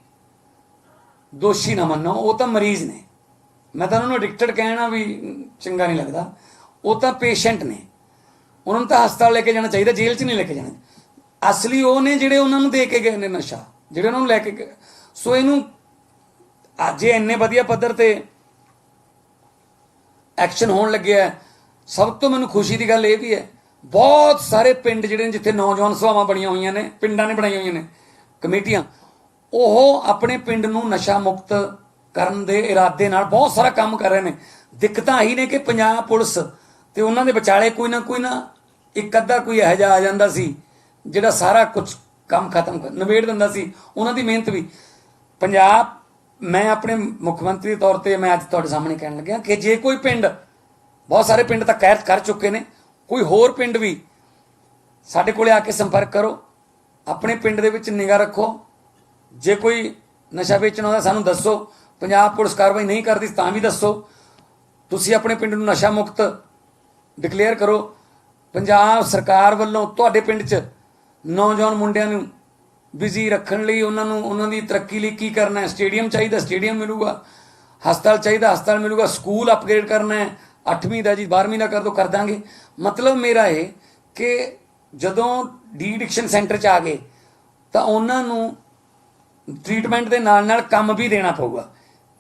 ਦੋਸ਼ੀ ਨਾ ਮੰਨੋ। ਉਹ ਤਾਂ ਮਰੀਜ਼ ਨੇ। ਮੈਂ ਤਾਂ ਉਹਨਾਂ ਨੂੰ ਐਡਿਕਟਡ ਕਹਿਣਾ ਵੀ ਚੰਗਾ ਨਹੀਂ ਲੱਗਦਾ। ਉਹ ਤਾਂ ਪੇਸ਼ੈਂਟ ਨੇ। ਉਹਨਾਂ ਨੂੰ ਤਾਂ ਹਸਪਤਾਲ ਲੈ ਕੇ ਜਾਣਾ ਚਾਹੀਦਾ, ਜੇਲ੍ਹ 'ਚ ਨਹੀਂ ਲੈ ਕੇ ਜਾਣਾ। ਅਸਲੀ ਉਹ ਨੇ ਜਿਹੜੇ ਉਹਨਾਂ ਨੂੰ ਦੇ ਕੇ ਗਏ ਨੇ ਨਸ਼ਾ। ਜਿਹੜੇ ਉਹਨਾਂ ਨੂੰ ਲੈ ਕੇ ਸੋ ਇਹਨੂੰ ਅੱਜ ਇਹ ਇੰਨੇ ਵਧੀਆ ਪੱਧਰ ਤੇ ਐਕਸ਼ਨ ਹੋਣ ਲੱਗਿਆ ਸਭ ਤੋਂ ਮੈਨੂੰ ਖੁਸ਼ੀ ਦੀ ਗੱਲ ਇਹ ਵੀ ਹੈ, ਬਹੁਤ ਸਾਰੇ ਪਿੰਡ ਜਿਹੜੇ ਨੇ, ਜਿੱਥੇ ਨੌਜਵਾਨ ਸਭਾਵਾਂ ਬਣੀਆਂ ਹੋਈਆਂ ਨੇ, ਪਿੰਡਾਂ ਨੇ ਬਣਾਈਆਂ ਹੋਈਆਂ ਨੇ, ਕਮੇਟੀਆਂ, ਉਹ ਆਪਣੇ ਪਿੰਡ ਨੂੰ ਨਸ਼ਾ ਮੁਕਤ ਕਰਨ ਦੇ ਇਰਾਦੇ ਨਾਲ ਬਹੁਤ ਸਾਰਾ ਕੰਮ ਕਰ ਰਹੇ ਨੇ। ਦਿੱਕਤਾਂ ਆਹੀ ਨੇ ਕਿ ਪੰਜਾਬ ਪੁਲਿਸ ਤੇ ਉਹਨਾਂ ਦੇ ਵਿਚਾਲੇ ਕੋਈ ਨਾ ਕੋਈ ਨਾ ਇੱਕ ਅੱਧਾ ਕੋਈ ਇਹੋ ਜਿਹਾ ਆ ਜਾਂਦਾ ਸੀ, ਜਿਹੜਾ ਸਾਰਾ ਕੁਝ ਕੰਮ ਖਤਮ ਕਰ ਨਵੇੜ ਦਿੰਦਾ ਸੀ। ਉਹਨਾਂ ਦੀ ਮਿਹਨਤ ਵੀ। ਪੰਜਾਬ, ਮੈਂ ਆਪਣੇ ਮੁੱਖ ਮੰਤਰੀ ਦੇ ਤੌਰ ਤੇ ਮੈਂ ਅੱਜ ਤੁਹਾਡੇ ਸਾਹਮਣੇ ਕਹਿਣ ਲੱਗਿਆ ਕਿ ਜੇ ਕੋਈ ਪਿੰਡ, ਬਹੁਤ ਸਾਰੇ ਪਿੰਡ ਤਾਂ ਕਹਿਰ ਕਰ ਚੁੱਕੇ ਨੇ। ਕੋਈ ਹੋਰ ਪਿੰਡ ਵੀ, ਸਾਡੇ ਕੋਲੇ ਆ ਕੇ ਸੰਪਰਕ ਕਰੋ। ਆਪਣੇ ਪਿੰਡ ਦੇ ਵਿੱਚ ਨਿਗਾਹ ਰੱਖੋ। ਜੇ ਕੋਈ ਨਸ਼ਾ ਵੇਚਣ ਆਉਂਦਾ ਸਾਨੂੰ ਦੱਸੋ। ਪੰਜਾਬ ਪੁਲਿਸ ਕਾਰਵਾਈ ਨਹੀਂ ਕਰਦੀ ਤਾਂ ਵੀ ਦੱਸੋ। ਤੁਸੀਂ ਆਪਣੇ ਪਿੰਡ ਨੂੰ ਨਸ਼ਾ ਮੁਕਤ ਡਿਕਲੇਅਰ ਕਰੋ। ਪੰਜਾਬ ਸਰਕਾਰ ਵੱਲੋਂ ਤੁਹਾਡੇ ਪਿੰਡ 'ਚ ਨੌਜਵਾਨ ਮੁੰਡਿਆਂ ਨੂੰ ਬਿਜ਼ੀ ਰੱਖਣ ਲਈ ਉਹਨਾਂ ਨੂੰ, ਉਹਨਾਂ ਦੀ ਤਰੱਕੀ ਲਈ ਕੀ ਕਰਨਾ ਹੈ? ਸਟੇਡੀਅਮ ਚਾਹੀਦਾ, ਸਟੇਡੀਅਮ ਮਿਲੂਗਾ। ਹਸਪਤਾਲ ਚਾਹੀਦਾ, ਹਸਪਤਾਲ ਮਿਲੂਗਾ। ਸਕੂਲ ਅਪਗ੍ਰੇਡ ਕਰਨਾ ਹੈ। 8ਵੀਂ ਦਾ ਜੀ 12ਵੀਂ ਦਾ ਕਰ ਦੋ, ਕਰ ਦਾਂਗੇ। ਮਤਲਬ ਮੇਰਾ ਇਹ ਕਿ ਜਦੋਂ ਡੀ ਡਿਕਸ਼ਨ ਸੈਂਟਰ 'ਚ ਆ ਗਏ, ਤਾਂ ਉਹਨਾਂ ਨੂੰ ਟ੍ਰੀਟਮੈਂਟ ਦੇ ਨਾਲ ਨਾਲ ਕੰਮ ਵੀ ਦੇਣਾ ਪਊਗਾ।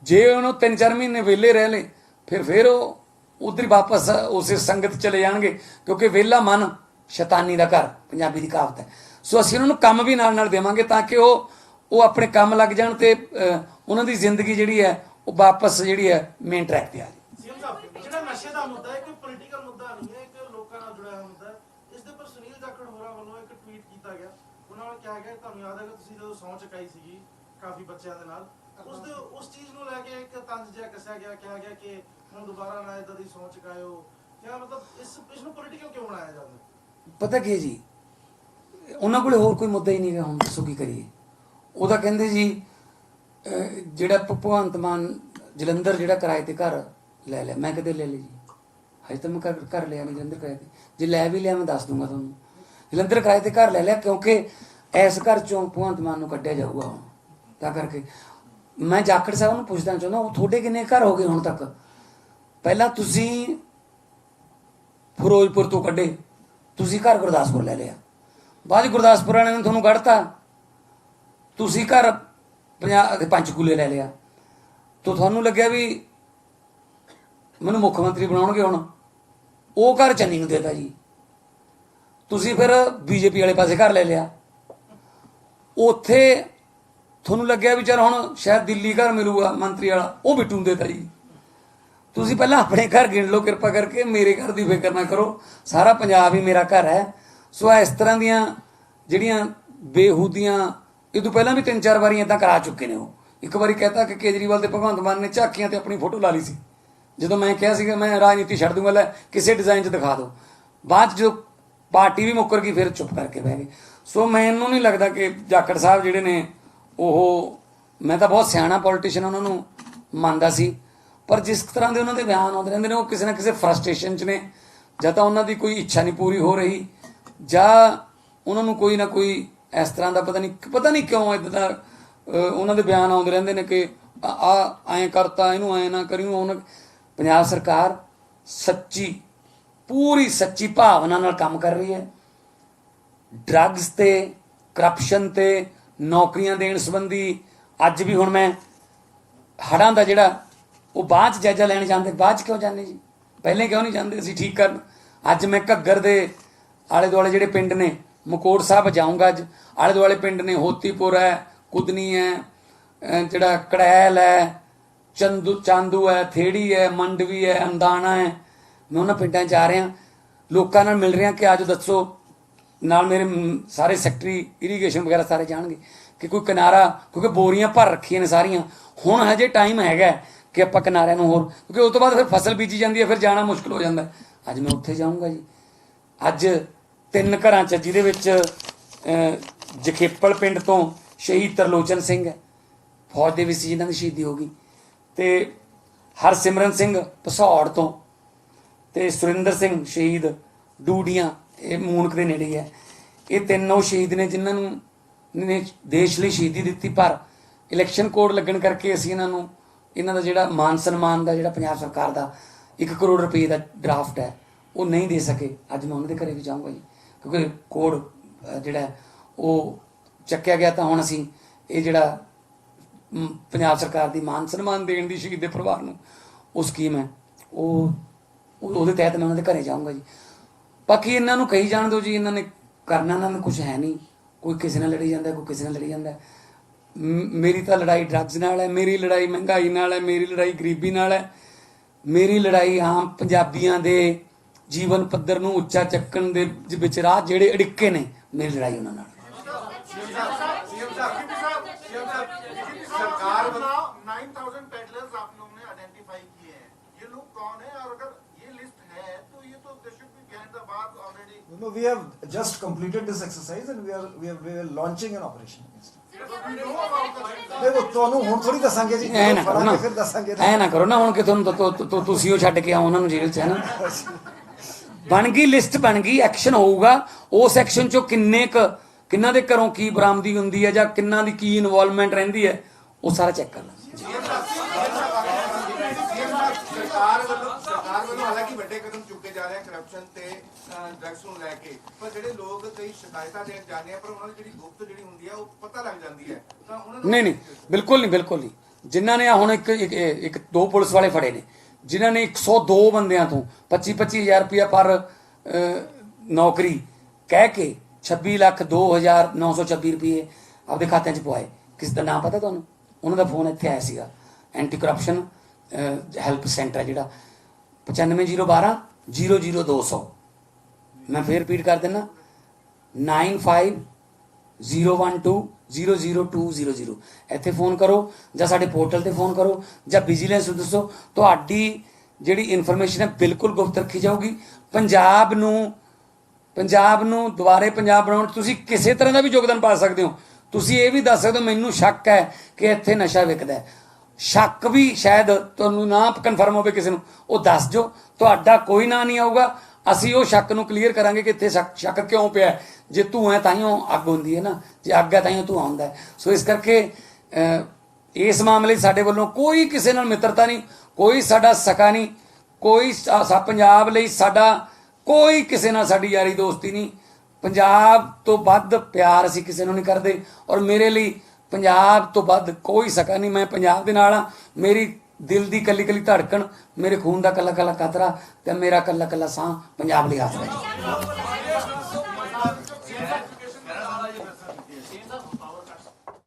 ਜੇ ਉਹਨੂੰ 3-4 ਮਹੀਨੇ ਵਿਹਲੇ ਰਹਿ ਲੇ ਫਿਰ ਫਿਰ ਉਹ ਉਧਰ ਹੀ ਵਾਪਸ ਉਸੇ ਸੰਗਤ ਚਲੇ ਜਾਣਗੇ, ਕਿਉਂਕਿ ਵਿਹਲਾ ਮਨ ਸ਼ੈਤਾਨੀ ਦਾ ਘਰ, ਪੰਜਾਬੀ ਦੀ ਕਹਾਵਤ ਹੈ। ਸੋ ਅਸੀਂ ਉਹਨਾਂ ਨੂੰ ਕੰਮ ਵੀ ਨਾਲ ਨਾਲ ਦੇਵਾਂਗੇ ਤਾਂ ਕਿ ਉਹ ਉਹ ਆਪਣੇ ਕੰਮ ਲੱਗ ਜਾਣ ਤੇ ਉਹਨਾਂ ਦੀ ਜ਼ਿੰਦਗੀ ਜਿਹੜੀ ਹੈ, ਉਹ ਵਾਪਸ ਜਿਹੜੀ ਹੈ ਮੇਨ ਟਰੈਕ ਤੇ ਆ ਜਾਏ ਜਿਹੜਾ ਨਸ਼ੇ ਦਾ ਮੁੱਦਾ ਹੈ ਕੋਈ ਪੋਲੀਟੀਕਲ ਮੁੱਦਾ ਨਹੀਂ ਹੈ, ਇੱਕ ਲੋਕਾਂ ਨਾਲ ਜੁੜਿਆ ਹੋਇਆ ਇਸ ਦੇ ਉੱਪਰ ਸੁਨੀਲ ਜਾਖੜ ਹੋਰਾਂ ਵੱਲੋਂ ਇੱਕ ਟਵੀਟ ਕੀਤਾ ਗਿਆ। ਉਹਨਾਂ ਵੱਲ ਕਿਹਾ ਗਿਆ ਤੁਹਾਨੂੰ ਯਾਦ ਹੈਗਾ ਤੁਸੀਂ ਜਦੋਂ ਸਹੁੰ ਚੁਕਾਈ ਸੀਗੀ, ਕਾਫੀ ਬੱਚਿਆਂ ਦੇ ਨਾਲ, ਉਸ ਦੇ, ਉਸ ਚੀਜ਼ ਨੂੰ ਲੈ ਕੇ ਇੱਕ ਤੰਜ ਜਿਹਾ ਕੱਸਿਆ ਗਿਆ, ਕਿਹਾ ਗਿਆ ਕਿ ਹੁਣ ਦੁਬਾਰਾ ਨਾ ਇਦਾਂ ਦੀ ਸਹੁੰ ਚੁਕਾਇਓ। ਕਿਆ ਮਤਲਬ, ਇਸ ਇਸ ਨੂੰ ਪੋਲੀਟੀਕਲ ਕਿਉਂ ਬਣਾਇਆ ਜਾਂਦਾ ਪਤਾ ਕੀ ਹੈ ਜੀ? ਉਹਨਾਂ ਕੋਲੇ ਹੋਰ ਕੋਈ ਮੁੱਦਾ ਹੀ ਨਹੀਂ ਹੈ ਹੁਣ ਦੱਸੋ ਕੀ ਕਰੀਏ? ਉਹਦਾ ਕਹਿੰਦੇ ਜੀ ਜਿਹੜਾ ਭਗਵੰਤ ਮਾਨ ਜਲੰਧਰ ਜਿਹੜਾ ਕਿਰਾਏ ਤੇ ਘਰ ਲੈ ਲਿਆ, ਮੈਂ ਕਿਤੇ ਲੈ ਲਈ ਜੀ। ਹਜੇ ਤਾਂ ਮੈਂ ਘਰ ਘਰ ਲਿਆ ਨਹੀਂ ਜਲੰਧਰ ਕਿਰਾਏ ਤੇ। ਜੇ ਲੈ ਵੀ ਲਿਆ ਮੈਂ ਦੱਸ ਦੂੰਗਾ ਤੁਹਾਨੂੰ। ਜਲੰਧਰ ਕਿਰਾਏ ਤੇ ਘਰ ਲੈ ਲਿਆ, ਕਿਉਂਕਿ ਇਸ ਘਰ ਚੋਂ ਭਗਵੰਤ ਮਾਨ ਨੂੰ ਕੱਢਿਆ ਜਾਊਗਾ ਹੁਣ। ਤਾਂ ਕਰਕੇ ਮੈਂ ਜਾਖੜ ਸਾਹਿਬ ਨੂੰ ਪੁੱਛਣਾ ਚਾਹੁੰਦਾ, ਉਹ ਤੁਹਾਡੇ ਕਿੰਨੇ ਘਰ ਹੋ ਗਏ ਹੁਣ ਤੱਕ? ਪਹਿਲਾਂ ਤੁਸੀਂ ਫਿਰੋਜ਼ਪੁਰ ਤੋਂ ਕੱਢੇ। ਤੁਸੀਂ ਘਰ ਗੁਰਦਾਸਪੁਰ ਲੈ ਲਿਆ। ਬਾਅਦ 'ਚ ਗੁਰਦਾਸਪੁਰ ਵਾਲਿਆਂ ਨੇ ਤੁਹਾਨੂੰ ਕੱਢਤਾ। ਤੁਸੀਂ ਘਰ ਪੰਜਾਬ ਪੰਚਕੂਲੇ ਲੈ ਲਿਆ। ਤਾਂ ਤੁਹਾਨੂੰ ਲੱਗਿਆ ਵੀ ਮੈਨੂੰ ਮੁੱਖ ਮੰਤਰੀ ਬਣਾਉਣਗੇ ਹੁਣ। ਉਹ ਘਰ ਚੰਨੀ ਨੂੰ ਦੇਤਾ ਜੀ। ਤੁਸੀਂ ਫਿਰ ਬੀਜੇਪੀ ਵਾਲੇ ਪਾਸੇ ਘਰ ਲੈ ਲਿਆ। ਉੱਥੇ ਤੁਹਾਨੂੰ ਲੱਗਿਆ ਵੀ ਚਲ ਹੁਣ ਸ਼ਾਇਦ ਦਿੱਲੀ ਘਰ ਮਿਲੂਗਾ ਮੰਤਰੀ ਵਾਲਾ, ਉਹ ਬਿੱਟੂ ਨੂੰ ਦੇਤਾ ਜੀ। ਤੁਸੀਂ ਪਹਿਲਾਂ ਆਪਣੇ ਘਰ ਗਿਣ ਲਓ, ਕਿਰਪਾ ਕਰਕੇ ਮੇਰੇ ਘਰ ਦੀ ਫਿਕਰ ਨਾ ਕਰੋ। ਸਾਰਾ ਪੰਜਾਬ ਹੀ ਮੇਰਾ ਘਰ ਹੈ। ਸੋ ਇਸ ਤਰ੍ਹਾਂ ਦੀਆਂ ਜਿਹੜੀਆਂ ਬੇਹੂਦੀਆਂ, ਇਹ ਤੋਂ ਪਹਿਲਾਂ ਵੀ ਤਿੰਨ ਚਾਰ ਵਾਰੀ ਇਦਾਂ ਕਰਾ ਚੁੱਕੇ ਨੇ ਉਹ। ਇੱਕ ਵਾਰੀ ਕਹਤਾ ਕਿ ਕੇਜਰੀਵਾਲ ਤੇ ਭਗਵੰਤ ਮਾਨ ਨੇ ਝਾਕੀਆਂ ਤੇ ਆਪਣੀ ਫੋਟੋ ਲਾ ਲਈ ਸੀ। ਜਦੋਂ ਮੈਂ ਕਿਹਾ ਸੀਗਾ, ਮੈਂ ਰਾਜਨੀਤੀ ਛੱਡ ਦੂੰਗਾ, ਲੈ ਕਿਸੇ ਡਿਜ਼ਾਈਨ 'ਚ ਦਿਖਾ ਦਿਓ। ਬਾਅਦ 'ਚ ਜਦੋਂ ਪਾਰਟੀ ਵੀ ਮੁੱਕਰ ਗਈ, ਫਿਰ ਚੁੱਪ ਕਰਕੇ ਬਹਿ ਗਏ। ਸੋ ਮੈਨੂੰ ਨਹੀਂ ਲੱਗਦਾ ਕਿ ਜਾਖੜ ਸਾਹਿਬ ਜਿਹੜੇ ਨੇ, ਉਹ ਮੈਂ ਤਾਂ ਬਹੁਤ ਸਿਆਣਾ ਪੋਲੀਟੀਸ਼ੀਅਨ ਉਹਨਾਂ ਨੂੰ ਮੰਨਦਾ ਸੀ। ਪਰ ਜਿਸ ਤਰ੍ਹਾਂ ਦੇ ਉਹਨਾਂ ਦੇ ਬਿਆਨ ਆਉਂਦੇ ਰਹਿੰਦੇ ਨੇ, ਉਹ ਕਿਸੇ ਨਾ ਕਿਸੇ ਫਰਸਟ੍ਰੇਸ਼ਨ 'ਚ ਨੇ। ਜਾਂ ਤਾਂ ਉਹਨਾਂ ਦੀ ਕੋਈ ਇੱਛਾ ਨਹੀਂ ਪੂਰੀ ਹੋ ਰਹੀ, ਜਾਂ ਉਹਨਾਂ ਨੂੰ ਕੋਈ ਨਾ ਕੋਈ ਇਸ ਤਰ੍ਹਾਂ ਦਾ ਪਤਾ ਨਹੀਂ ਪਤਾ ਨਹੀਂ ਕਿਉਂ ਇਦਾਂ ਦਾ ਉਹਨਾਂ ਦੇ ਬਿਆਨ ਆਉਂਦੇ ਰਹਿੰਦੇ ਨੇ ਕਿ ਆ ਆ, ਐਂ ਕਰਤਾ ਇਹਨੂੰ ਐਂ ਨਾ ਕਰਿਓ ਉਹਨਾਂ ਪੰਜਾਬ ਸਰਕਾਰ ਸੱਚੀ, ਪੂਰੀ ਸੱਚੀ ਭਾਵਨਾ ਨਾਲ ਕੰਮ ਕਰ ਰਹੀ ਹੈ। ਡਰੱਗਸ ਤੇ ਕਰਪਸ਼ਨ ਤੇ, ਨੌਕਰੀਆਂ ਦੇਣ ਸੰਬੰਧੀ ਅੱਜ ਵੀ ਹੁਣ ਮੈਂ ਹੜਾਂ ਦਾ ਜਿਹੜਾ ਉਹ ਬਾਅਦ ਚ ਜਾਇਜ਼ਾ ਲੈਣ ਜਾਂਦੇ, ਬਾਅਦ ਚ ਕਿਉਂ ਜਾਂਦੇ ਜੀ? ਪਹਿਲੇ ਕਿਉਂ ਨਹੀਂ ਜਾਂਦੇ ਅਸੀਂ ਠੀਕ ਕਰਨ? ਅੱਜ ਮੈਂ ਘੱਗਰ ਦੇ ਆਲੇ ਦੁਆਲੇ ਜਿਹੜੇ ਪਿੰਡ ਨੇ, ਮਕੋੜ ਸਾਹਿਬ ਜਾਊਂਗਾ ਅੱਜ। ਆਲੇ ਦੁਆਲੇ ਪਿੰਡ ਨੇ ਹੋਤੀਪੁਰ ਹੈ, ਕੁਦਨੀ ਹੈ ਜਿਹੜਾ ਕੜੈਲ ਹੈ, ਚੰਦੂ, ਚਾਂਦੂ ਹੈ, ਥੇੜੀ ਹੈ, ਮੰਡਵੀ ਹੈ ਅੰਦਾਣਾ ਹੈ। ਮੈਂ ਉਹਨਾਂ ਪਿੰਡਾਂ 'ਚ ਆ ਰਿਹਾ। ਲੋਕਾਂ ਨਾਲ ਮਿਲ ਰਿਹਾ ਕਿ ਅੱਜ ਦੱਸੋ, ਨਾਲ ਮੇਰੇ ਸਾਰੇ ਸੈਕਟਰੀ ਇਰੀਗੇਸ਼ਨ ਵਗੈਰਾ ਸਾਰੇ ਜਾਣਗੇ ਕਿ ਕੋਈ ਕਿਨਾਰਾ, ਕਿਉਂਕਿ ਬੋਰੀਆਂ ਭਰ ਰੱਖੀਆਂ ਨੇ ਸਾਰੀਆਂ। ਹੁਣ ਹਜੇ ਟਾਈਮ ਹੈਗਾ ਕਿ ਆਪਾਂ ਕਿਨਾਰਿਆਂ ਨੂੰ ਹੋਰ, ਕਿਉਂਕਿ ਉਸ ਤੋਂ ਬਾਅਦ ਫਿਰ ਫਸਲ ਬੀਜੀ ਜਾਂਦੀ ਹੈ, ਫਿਰ ਜਾਣਾ ਮੁਸ਼ਕਲ ਹੋ ਜਾਂਦਾ ਅੱਜ ਮੈਂ ਉੱਥੇ ਜਾਊਂਗਾ ਜੀ। ਅੱਜ ਤਿੰਨ ਘਰਾਂ 'ਚ, ਜਿਹਦੇ ਵਿੱਚ ਜਖੇਪਲ ਪਿੰਡ ਤੋਂ ਸ਼ਹੀਦ ਤਰਲੋਚਨ ਸਿੰਘ ਹੈ। ਫੌਜ ਦੇ ਵਿੱਚ ਸੀ, ਜਿਨ੍ਹਾਂ ਦੀ ਸ਼ਹੀਦੀ ਹੋ ਗਈ। ਤੇ ਹਰਸਿਮਰਨ ਸਿੰਘ ਪਸੌੜ ਤੋਂ, ਤੇ ਸੁਰਿੰਦਰ ਸਿੰਘ ਸ਼ਹੀਦ ਡੂਡੀਆਂ, ਇਹ ਮੂਨਕ ਦੇ ਨੇੜੇ ਹੈ ਇਹ ਤਿੰਨੋਂ ਸ਼ਹੀਦ ਨੇ, ਜਿਨ੍ਹਾਂ ਨੂੰ, ਨੇ ਦੇਸ਼ ਲਈ ਸ਼ਹੀਦੀ ਦਿੱਤੀ, ਪਰ ਇਲੈਕਸ਼ਨ ਕੋਡ ਲੱਗਣ ਕਰਕੇ ਅਸੀਂ ਇਹਨਾਂ ਨੂੰ ਇਹਨਾਂ ਦਾ ਜਿਹੜਾ ਮਾਨ ਸਨਮਾਨ ਦਾ ਜਿਹੜਾ ਪੰਜਾਬ ਸਰਕਾਰ ਦਾ 1 ਕਰੋੜ ਰੁਪਏ ਦਾ ਡਰਾਫਟ ਹੈ, ਉਹ ਨਹੀਂ ਦੇ ਸਕੇ। ਅੱਜ ਮੈਂ ਉਹਨਾਂ ਦੇ ਘਰੇ ਵੀ ਜਾਊਂਗਾ ਜੀ। ਕਿਉਂਕਿ ਕੋਡ ਜਿਹੜਾ ਉਹ ਚੱਕਿਆ ਗਿਆ ਤਾਂ ਹੁਣ ਅਸੀਂ ਇਹ ਜਿਹੜਾ ਪੰਜਾਬ ਸਰਕਾਰ ਦੀ ਮਾਨ ਸਨਮਾਨ ਦੇਣ ਦੀ ਸ਼ਹੀਦ ਦੇ ਪਰਿਵਾਰ ਨੂੰ, ਉਹ ਸਕੀਮ ਹੈ। ਉਹ ਉਹਦੇ ਤਹਿਤ ਮੈਂ ਉਹਨਾਂ ਦੇ ਘਰੇ ਜਾਊਂਗਾ ਜੀ। ਬਾਕੀ ਇਹਨਾਂ ਨੂੰ ਕਹੀ ਜਾਣ ਦਿਓ ਜੀ, ਇਹਨਾਂ ਨੇ ਕਰਨਾ, ਇਹਨਾਂ ਨੂੰ ਕੁਝ ਹੈ ਨਹੀਂ। ਕੋਈ ਕਿਸੇ ਨਾਲ ਲੜੀ ਜਾਂਦਾ, ਕੋਈ ਕਿਸੇ ਨਾਲ ਲੜੀ ਜਾਂਦਾ। ਮੇਰੀ ਤਾਂ ਲੜਾਈ ਡਰੱਗਸ ਨਾਲ ਹੈ ਮੇਰੀ ਲੜਾਈ ਮਹਿੰਗਾਈ ਨਾਲ ਹੈ ਮੇਰੀ ਲੜਾਈ ਗਰੀਬੀ ਨਾਲ ਹੈ ਮੇਰੀ ਲੜਾਈ ਆਮ ਪੰਜਾਬੀਆਂ ਦੇ ਜੀਵਨ ਪੱਧਰ ਨੂੰ ਉੱਚਾ ਚੱਕਣ ਦੇ ਜ- ਵਿੱਚ ਰਾਹ ਜਿਹੜੇ ਅੜਿੱਕੇ ਨੇ ਮੇਰੀ ਲੜਾਈ ਉਹਨਾਂ ਨਾਲ सरकार 9000 पेडलर्स आप लोगों ने आइडेंटिफाई किए हैं ये लोग कौन है और अगर ये लिस्ट है तो ये तो they should be behind the bar already No, we have just completed this exercise and we are we are, we are launching an operation against it. ਦੇਖੋ ਤੁਹਾਨੂੰ ਹੁਣ ਥੋੜੀ ਦੱਸਾਂਗੇ ਜੀ। ਐ ਨਾ ਕਰੋ ਨਾ। ਫੜਾਂਗੇ ਫਿਰ ਦੱਸਾਂਗੇ। ਐ ਨਾ ਕਰੋ ਨਾ ਹੁਣ ਕਿ ਤੁਹਾਨੂੰ ਤੁ- ਤੁਸੀਂ ਉਹ ਛੱਡ ਕੇ ਆਓ ਉਹਨਾਂ ਨੂੰ ਜੇਲ੍ਹ 'ਚ ਹੈ ਨਾ? ਬਣ ਗਈ ਲਿਸਟ ਬਣ ਗਈ ਐਕਸ਼ਨ ਹੋਊਗਾ। ਉਸ ਐਕਸ਼ਨ 'ਚੋਂ ਕਿੰਨੇ ਕ ਕਿੰਨਾ ਦੇ ਘਰੋਂ ਕੀ ਬਰਾਮਦੀ ਹੁੰਦੀ ਹੈ ਜਾਂ ਕਿੰਨਾ ਦੀ ਕੀ ਇਨਵੋਲਵਮੈਂਟ ਰਹਿੰਦੀ ਹੈ ਉਹ ਸਾਰਾ ਚੈੱਕ ਕਰ ਲਾਂਗੇ ਸਰਕਾਰ ਵੱਲੋਂ ਸਰਕਾਰ ਵੱਲੋਂ ਹਾਲਾਂਕਿ ਵੱਡੇ ਕਦਮ ਚੁੱਕੇ ਜਾ ਰਹੇ ਕਰਪਸ਼ਨ ਤੇ ਡਰੱਗਸ ਨੂੰ ਲੈ ਕੇ। ਪਰ ਜਿਹੜੇ ਲੋਕ ਕਈ ਸ਼ਿਕਾਇਤਾਂ ਦੇਣ ਜਾਂਦੇ ਆ ਪਰ ਉਹਨਾਂ ਦੀ ਜਿਹੜੀ ਗੁਪਤ ਜਿਹੜੀ ਹੁੰਦੀ ਆ ਉਹ ਪਤਾ ਲੱਗ ਜਾਂਦੀ ਹੈ ਤਾਂ ਉਹਨਾਂ ਨੂੰ ਨਹੀਂ ਨਹੀਂ ਬਿਲਕੁਲ ਨਹੀਂ ਬਿਲਕੁਲ ਨਹੀਂ। ਜਿਨ੍ਹਾਂ ਨੇ ਆਹ ਹੁਣ ਇੱਕ ਇੱਕ ਇੱਕ ਦੋ ਪੁਲਿਸ ਵਾਲੇ ਫੜੇ ਨੇ। ਜਿਨ੍ਹਾਂ ਨੇ 102 ਬੰਦਿਆਂ ਤੋਂ 25 25000 ਰੁਪਇਆ ਪਰ ਅਹ, ਨੌਕਰੀ ਕਹਿ ਕੇ 26 ਲੱਖ 2926 ਰੁਪਏ ਆਪਦੇ ਖਾਤਿਆਂ 'ਚ ਪਵਾਏ। ਕਿਸ ਦਾ ਨਾਮ ਪਤਾ ਤੁਹਾਨੂੰ? ਉਹਨਾਂ ਦਾ ਫੋਨ ਇੱਥੇ ਆਇਆ ਸੀਗਾ। ਐਂਟੀ ਕਰਪਸ਼ਨ ਹੈਲਪ ਸੈਂਟਰ ਹੈ ਜਿਹੜਾ। 95012 00200 ਮੈਂ ਫੇਰ ਰਿਪੀਟ ਕਰ ਦਿੰਦਾ। 95 012002000 ਇੱਥੇ ਫੋਨ ਕਰੋ ਜਾਂ ਸਾਡੇ ਪੋਰਟਲ ਤੇ ਫੋਨ ਕਰੋ ਜਾਂ ਵਿਜੀਲੈਂਸ ਨੂੰ ਦੱਸੋ। ਤੁਹਾਡੀ ਜਿਹੜੀ ਇਨਫੋਰਮੇਸ਼ਨ ਹੈ ਬਿਲਕੁਲ ਗੁਪਤ ਰੱਖੀ ਜਾਊਗੀ। ਪੰਜਾਬ ਨੂੰ ਪੰਜਾਬ ਨੂੰ ਦੁਬਾਰੇ ਪੰਜਾਬ ਬਣਾਉਣ 'ਚ ਤੁਸੀਂ ਕਿਸੇ ਤਰ੍ਹਾਂ ਦਾ ਵੀ ਯੋਗਦਾਨ ਪਾ ਸਕਦੇ ਹੋ। ਤੁਸੀਂ ਇਹ ਵੀ ਦੱਸ ਸਕਦੇ ਹੋ, ਮੈਨੂੰ ਸ਼ੱਕ ਹੈ ਕਿ ਇੱਥੇ ਨਸ਼ਾ ਵਿਕਦਾ ਹੈ। ਸ਼ੱਕ ਵੀ ਸ਼ਾਇਦ ਤੁਹਾਨੂੰ ਨਾ ਕਨਫਰਮ ਹੋਵੇ ਕਿਸੇ ਨੂੰ। ਉਹ ਦੱਸ ਜੋ ਤੁਹਾਡਾ ਕੋਈ ਨਾਂ ਨਹੀਂ ਆਊਗਾ। ਅਸੀਂ ਉਹ ਸ਼ੱਕ ਨੂੰ ਕਲੀਅਰ ਕਰਾਂਗੇ ਕਿ ਇੱਥੇ ਸ਼ੱਕ ਸ਼ੱਕ ਕਿਉਂ ਪਿਆ ਜੇ ਧੂਆਂ ਹੈ ਤਾਈਓ ਅੱਗ ਹੁੰਦੀ ਹੈ ਨਾ। ਜੇ ਅੱਗ ਹੈ ਤਾਈਓ ਧੂਆਂ ਹੁੰਦਾ ਸੋ ਇਸ ਕਰਕੇ ਇਸ ਮਾਮਲੇ ਸਾਡੇ ਵੱਲੋਂ ਕੋਈ ਕਿਸੇ ਨਾਲ ਮਿੱਤਰਤਾ ਨਹੀਂ, ਕੋਈ ਸਾਡਾ ਸਕਾ ਨਹੀਂ, ਕੋਈ ਪੰਜਾਬ ਲਈ ਸਾਡਾ ਕੋਈ ਕਿਸੇ ਨਾਲ ਸਾਡੀ ਯਾਰੀ ਦੋਸਤੀ ਨਹੀਂ। ਪੰਜਾਬ ਤੋਂ ਵੱਧ ਪਿਆਰ ਅਸੀਂ ਕਿਸੇ ਨੂੰ ਨਹੀਂ ਕਰਦੇ ਔਰ ਮੇਰੇ ਲਈ ਪੰਜਾਬ ਤੋਂ ਵੱਧ ਕੋਈ ਸਕਾ ਨਹੀਂ। ਮੈਂ ਪੰਜਾਬ ਦੇ ਨਾਲ ਆ ਮੇਰੀ ਦਿਲ ਦੀ ਕੱਲੀ ਕੱਲੀ ਧੜਕਣ, ਮੇਰੇ ਖੂਨ ਦਾ ਕੱਲਾ ਕੱਲਾ ਕਤਰਾ ਤੇ ਮੇਰਾ ਕੱਲਾ ਕੱਲਾ ਸਾਹ ਪੰਜਾਬ ਲਈ ਆਸਰਾ ਹੈ